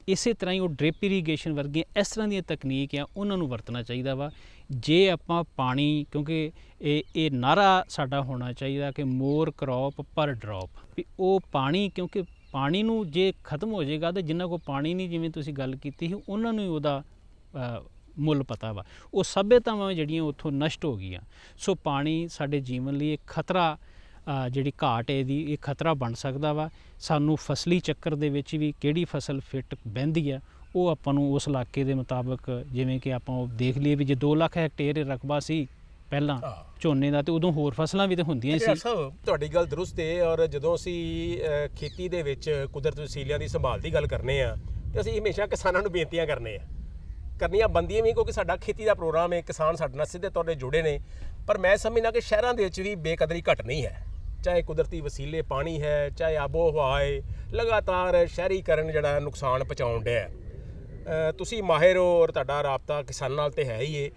ਇਸੇ ਤਰ੍ਹਾਂ ਹੀ ਉਹ ਡ੍ਰਿਪ ਇਰੀਗੇਸ਼ਨ ਵਰਗੀਆਂ ਇਸ ਤਰ੍ਹਾਂ ਦੀਆਂ ਤਕਨੀਕ ਆ, ਉਹਨਾਂ ਨੂੰ ਵਰਤਣਾ ਚਾਹੀਦਾ ਵਾ। ਜੇ ਆਪਾਂ ਪਾਣੀ, ਕਿਉਂਕਿ ਇਹ ਇਹ ਨਾਰਾ ਸਾਡਾ ਹੋਣਾ ਚਾਹੀਦਾ ਕਿ ਮੋਰ ਕ੍ਰੌਪ ਪਰ ਡ੍ਰੌਪ। ਵੀ ਉਹ ਪਾਣੀ, ਕਿਉਂਕਿ ਪਾਣੀ ਨੂੰ ਜੇ ਖਤਮ ਹੋ ਜਾਏਗਾ ਤੇ ਜਿੰਨਾ ਕੋ ਪਾਣੀ ਨਹੀਂ ਜਿਵੇਂ ਤੁਸੀਂ ਗੱਲ ਕੀਤੀ ਸੀ, ਉਹਨਾਂ ਨੂੰ ਹੀ ਉਹਦਾ ਮੁੱਲ ਪਤਾ ਵਾ। ਉਹ ਸਭਿਅਤਾਵਾਂ ਜਿਹੜੀਆਂ ਉੱਥੋਂ ਨਸ਼ਟ ਹੋ ਗਈਆਂ। ਸੋ ਪਾਣੀ ਸਾਡੇ ਜੀਵਨ ਲਈ ਇੱਕ ਖਤਰਾ ਜਿਹੜੀ ਘਾਟ ਹੈ ਇਹਦੀ ਇਹ ਖਤਰਾ ਬਣ ਸਕਦਾ ਵਾ। ਸਾਨੂੰ ਫਸਲੀ ਚੱਕਰ ਦੇ ਵਿੱਚ ਵੀ ਕਿਹੜੀ ਫਸਲ ਫਿੱਟ ਬਹਿੰਦੀ ਆ ਉਹ ਆਪਾਂ ਨੂੰ ਉਸ ਇਲਾਕੇ ਦੇ ਮੁਤਾਬਕ ਜਿਵੇਂ ਕਿ ਆਪਾਂ ਉਹ ਦੇਖ ਲਈਏ ਵੀ ਜੇ 2 ਲੱਖ ਹੈਕਟੇਅਰ ਰਕਬਾ ਸੀ ਪਹਿਲਾਂ। ਝੋਨੇ ਦਾ ਤੇ ਉਦੋਂ ਹੋਰ ਫਸਲਾਂ ਵੀ ਤੇ ਹੁੰਦੀਆਂ ਸੀ। ਸਾਹਿਬ ਤੁਹਾਡੀ ਗੱਲ ਦਰੁਸਤ ਹੈ ਔਰ ਜਦੋਂ ਅਸੀਂ ਖੇਤੀ ਦੇ ਵਿੱਚ ਕੁਦਰਤ ਵਸੀਲਿਆਂ ਦੀ ਸੰਭਾਲ ਦੀ ਗੱਲ ਕਰਨੇ ਆ ਤੇ ਅਸੀਂ ਹਮੇਸ਼ਾ ਕਿਸਾਨਾਂ ਨੂੰ ਬੇਨਤੀਆਂ ਕਰਨੇ ਆ। ਕਰਨੀਆਂ ਬੰਦੀਆਂ ਵੀ ਕਿਉਂਕਿ ਸਾਡਾ ਖੇਤੀ ਦਾ ਪ੍ਰੋਗਰਾਮ ਹੈ ਕਿਸਾਨ ਸਾਡੇ ਨਾਲ ਸਿੱਧੇ ਤੌਰ ਤੇ ਜੁੜੇ ਨੇ ਪਰ ਮੈਂ ਸਮਝਦਾ ਕਿ ਸ਼ਹਿਰਾਂ ਦੇ ਵਿੱਚ ਵੀ ਬੇਕਦਰੀ ਘਟ ਨਹੀਂ ਹੈ। ਚਾਹੇ ਕੁਦਰਤੀ ਵਸੀਲੇ ਪਾਣੀ ਹੈ, ਚਾਹੇ ਆਬੋ ਹਵਾ ਹੈ, ਲਗਾਤਾਰ ਸ਼ਹਿਰੀਕਰਨ ਜਿਹੜਾ ਨੁਕਸਾਨ ਪਹੁੰਚਾਉਣ ਡਿਆ ਤੁਸੀਂ ਮਾਹਿਰ ਹੋ ਔਰ ਤੁਹਾਡਾ ਰਾਬਤਾ ਕਿਸਾਨਾਂ ਨਾਲ ਤੇ ਹੈ ਹੀ ਏ।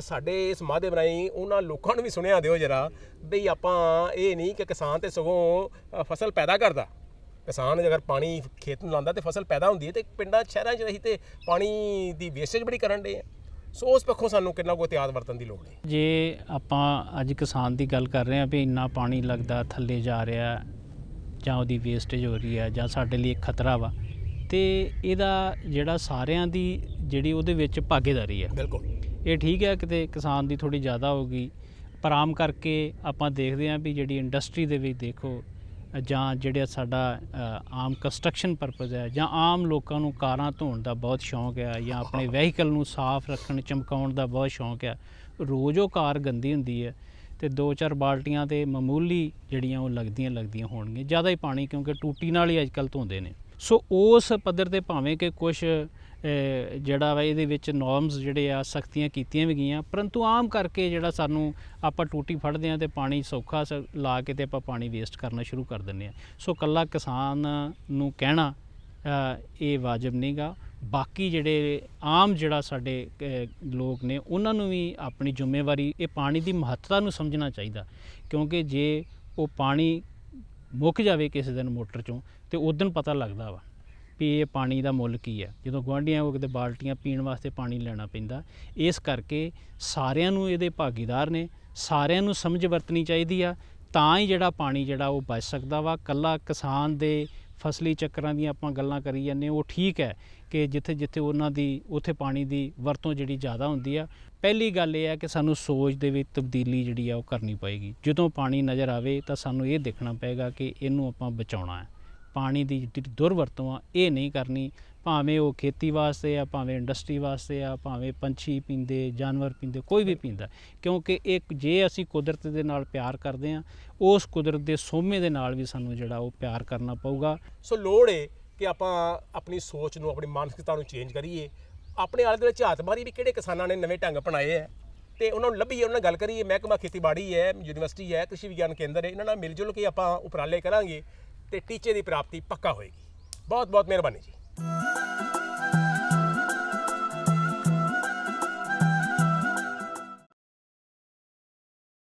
ਸਾਡੇ ਇਸ ਮਾਧਿਅਮ ਰਾਹੀਂ ਉਹਨਾਂ ਲੋਕਾਂ ਨੂੰ ਵੀ ਸੁਣਿਆ ਦਿਓ ਜਰਾ ਬਈ ਆਪਾਂ ਇਹ ਨਹੀਂ ਕਿ ਕਿਸਾਨ ਤੇ ਸਗੋਂ ਫਸਲ ਪੈਦਾ ਕਰਦਾ। ਕਿਸਾਨ ਅਗਰ ਪਾਣੀ ਖੇਤ ਨੂੰ ਲਾਉਂਦਾ ਤੇ ਫਸਲ ਪੈਦਾ ਹੁੰਦੀ ਹੈ ਤੇ ਪਿੰਡਾਂ, ਸ਼ਹਿਰਾਂ 'ਚ ਰਹੀ ਤੇ ਪਾਣੀ ਦੀ ਵੇਸਟੇਜ ਬੜੀ ਕਰਨ ਦੇ ਆ। ਸੋ ਉਸ ਪੱਖੋਂ ਸਾਨੂੰ ਕਿੰਨਾ ਕੁ ਇਤਿਆਦ ਵਰਤਨ ਦੀ ਲੋੜ ਹੈ? ਜੇ ਆਪਾਂ ਅੱਜ ਕਿਸਾਨ ਦੀ ਗੱਲ ਕਰ ਰਹੇ ਹਾਂ ਵੀ ਇੰਨਾ ਪਾਣੀ ਲੱਗਦਾ ਥੱਲੇ ਜਾ ਰਿਹਾ ਜਾਂ ਉਹਦੀ ਵੇਸਟੇਜ ਹੋ ਰਹੀ ਹੈ ਜਾਂ ਸਾਡੇ ਲਈ ਇੱਕ ਖਤਰਾ ਵਾ ਤੇ ਇਹਦਾ ਜਿਹੜਾ ਸਾਰਿਆਂ ਦੀ ਜਿਹੜੀ ਉਹਦੇ ਵਿੱਚ ਭਾਗੀਦਾਰੀ ਹੈ। ਬਿਲਕੁਲ। ਇਹ ਠੀਕ ਹੈ ਕਿਤੇ ਕਿਸਾਨ ਦੀ ਥੋੜੀ ਜ਼ਿਆਦਾ ਹੋਗੀ ਪਰ ਆਮ ਕਰਕੇ ਆਪਾਂ ਦੇਖਦੇ ਹਾਂ ਵੀ ਜਿਹੜੀ ਇੰਡਸਟਰੀ ਦੇ ਵਿੱਚ ਦੇਖੋ ਜਾਂ ਜਿਹੜੇ ਸਾਡਾ ਆਮ ਕੰਸਟਰਕਸ਼ਨ ਪਰਪਸ ਹੈ, ਜਾਂ ਆਮ ਲੋਕਾਂ ਨੂੰ ਕਾਰਾਂ ਧੋਣ ਦਾ ਬਹੁਤ ਸ਼ੌਂਕ ਹੈ, ਜਾਂ ਆਪਣੇ ਵਹੀਕਲ ਨੂੰ ਸਾਫ਼ ਰੱਖਣ, ਚਮਕਾਉਣ ਦਾ ਬਹੁਤ ਸ਼ੌਂਕ ਹੈ, ਰੋਜ਼ ਉਹ ਕਾਰ ਗੰਦੀ ਹੁੰਦੀ ਹੈ ਤੇ ਦੋ ਚਾਰ ਬਾਲਟੀਆਂ ਤੇ ਮਾਮੂਲੀ ਜਿਹੜੀਆਂ ਉਹ ਲੱਗਦੀਆਂ ਲੱਗਦੀਆਂ ਹੋਣਗੀਆਂ, ਜ਼ਿਆਦਾ ਹੀ ਪਾਣੀ ਕਿਉਂਕਿ ਟੂਟੀ ਨਾਲ ਹੀ ਅੱਜਕੱਲ ਧੋਂਦੇ ਨੇ। ਸੋ ਉਸ ਪੱਧਰ ਤੇ ਭਾਵੇਂ ਕਿ ਕੁਝ ਜਿਹੜਾ ਵਾ ਇਹਦੇ ਵਿੱਚ ਨੋਰਮਸ ਜਿਹੜੇ ਆ ਸਖਤੀਆਂ ਕੀਤੀਆਂ ਵੀ ਗਈਆਂ। ਪਰੰਤੂ ਆਮ ਕਰਕੇ ਜਿਹੜਾ ਸਾਨੂੰ ਆਪਾਂ ਟੂਟੀ ਫੜਦੇ ਆ ਤੇ ਪਾਣੀ ਸੌਖਾ ਸ- ਲਾ ਕੇ ਤੇ ਆਪਾਂ ਪਾਣੀ ਵੇਸਟ ਕਰਨਾ ਸ਼ੁਰੂ ਕਰ ਦਿੰਦੇ ਆ ਸੋ ਕੱਲਾ ਕਿਸਾਨ ਨੂੰ ਕਹਿਣਾ ਇਹ ਵਾਜਬ ਨਹੀਂਗਾ ਬਾਕੀ ਜਿਹੜੇ ਆਮ ਜਿਹੜਾ ਸਾਡੇ ਲੋਕ ਨੇ, ਉਹਨਾਂ ਨੂੰ ਵੀ ਆਪਣੀ ਜ਼ਿੰਮੇਵਾਰੀ, ਇਹ ਪਾਣੀ ਦੀ ਮਹੱਤਤਾ ਨੂੰ ਸਮਝਣਾ ਚਾਹੀਦਾ। ਕਿਉਂਕਿ ਜੇ ਉਹ ਪਾਣੀ ਮੁੱਕ ਜਾਵੇ ਕਿਸੇ ਦਿਨ ਮੋਟਰ ਚੋਂ, ਤੇ ਉਦੋਂ ਪਤਾ ਲੱਗਦਾ ਵਾ। ਵੀ ਇਹ ਪਾਣੀ ਦਾ ਮੁੱਲ ਕੀ ਹੈ? ਜਦੋਂ ਗੁਆਂਢੀਆਂ ਕੋਲ ਕਿਤੇ ਬਾਲਟੀਆਂ ਪੀਣ ਵਾਸਤੇ ਪਾਣੀ ਲੈਣਾ ਪੈਂਦਾ, ਇਸ ਕਰਕੇ ਸਾਰਿਆਂ ਨੂੰ ਇਹਦੇ ਭਾਗੀਦਾਰ ਨੇ, ਸਾਰਿਆਂ ਨੂੰ ਸਮਝ ਵਰਤਣੀ ਚਾਹੀਦੀ ਆ, ਤਾਂ ਹੀ ਜਿਹੜਾ ਪਾਣੀ ਜਿਹੜਾ ਉਹ ਬਚ ਸਕਦਾ ਵਾ। ਕੱਲਾ ਕਿਸਾਨ ਦੇ ਫਸਲੀ ਚੱਕਰਾਂ ਦੀਆਂ ਆਪਾਂ ਗੱਲਾਂ ਕਰੀ ਜਾਂਦੇ ਉਹ ਠੀਕ ਹੈ ਕਿ ਜਿੱਥੇ ਜਿੱਥੇ ਉਹਨਾਂ ਦੀ, ਉੱਥੇ ਪਾਣੀ ਦੀ ਵਰਤੋਂ ਜਿਹੜੀ ਜ਼ਿਆਦਾ ਹੁੰਦੀ ਆ। ਪਹਿਲੀ ਗੱਲ ਇਹ ਹੈ ਕਿ ਸਾਨੂੰ ਸੋਚ ਦੇ ਵਿੱਚ ਤਬਦੀਲੀ ਜਿਹੜੀ ਆ ਉਹ ਕਰਨੀ ਪਏਗੀ। ਜਦੋਂ ਪਾਣੀ ਨਜ਼ਰ ਆਵੇ ਤਾਂ ਸਾਨੂੰ ਇਹ ਦੇਖਣਾ ਪਏਗਾ ਕਿ ਇਹਨੂੰ ਆਪਾਂ ਬਚਾਉਣਾ ਹੈ। ਪਾਣੀ ਦੀ ਜਿਹੜੀ ਦੁਰਵਰਤੋਂ ਆ, ਇਹ ਨਹੀਂ ਕਰਨੀ। ਭਾਵੇਂ ਉਹ ਖੇਤੀ ਵਾਸਤੇ ਆ, ਭਾਵੇਂ ਇੰਡਸਟਰੀ ਵਾਸਤੇ ਆ, ਭਾਵੇਂ ਪੰਛੀ ਪੀਂਦੇ, ਜਾਨਵਰ ਪੀਂਦੇ, ਕੋਈ ਵੀ ਪੀਂਦਾ। ਕਿਉਂਕਿ ਇੱਕ ਜੇ ਅਸੀਂ ਕੁਦਰਤ ਦੇ ਨਾਲ ਪਿਆਰ ਕਰਦੇ ਆ, ਉਸ ਕੁਦਰਤ ਦੇ ਸੋਮੇ ਦੇ ਨਾਲ ਵੀ ਸਾਨੂੰ ਜਿਹੜਾ ਉਹ ਪਿਆਰ ਕਰਨਾ ਪਊਗਾ। ਸੋ ਲੋੜ ਏ ਕਿ ਆਪਾਂ ਆਪਣੀ ਸੋਚ ਨੂੰ, ਆਪਣੀ ਮਾਨਸਿਕਤਾ ਨੂੰ ਚੇਂਜ ਕਰੀਏ। ਆਪਣੇ ਆਲੇ ਦੁਆਲੇ ਝਾਤ ਮਾਰੀ ਵੀ ਕਿਹੜੇ ਕਿਸਾਨਾਂ ਨੇ ਨਵੇਂ ਢੰਗ ਅਪਣਾਏ ਹੈ ਤੇ ਉਹਨਾਂ ਨੂੰ ਲੱਭੀਏ, ਉਹਨਾਂ ਨਾਲ ਗੱਲ ਕਰੀਏ। ਮਹਿਕਮਾ ਖੇਤੀਬਾੜੀ ਹੈ ਯੂਨੀਵਰਸਿਟੀ ਹੈ ਕ੍ਰਿਸ਼ੀ ਵਿਗਿਆਨ ਕੇਂਦਰ ਹੈ ਇਹਨਾਂ ਨਾਲ ਮਿਲ ਜੁਲ ਕੇ ਆਪਾਂ ਉਪਰਾਲੇ ਕਰਾਂਗੇ। ਤੇ ਟੀਚੇ ਦੀ ਪ੍ਰਾਪਤੀ ਪੱਕਾ ਹੋਏਗੀ। ਬਹੁਤ ਬਹੁਤ ਮਿਹਰਬਾਨੀ ਜੀ।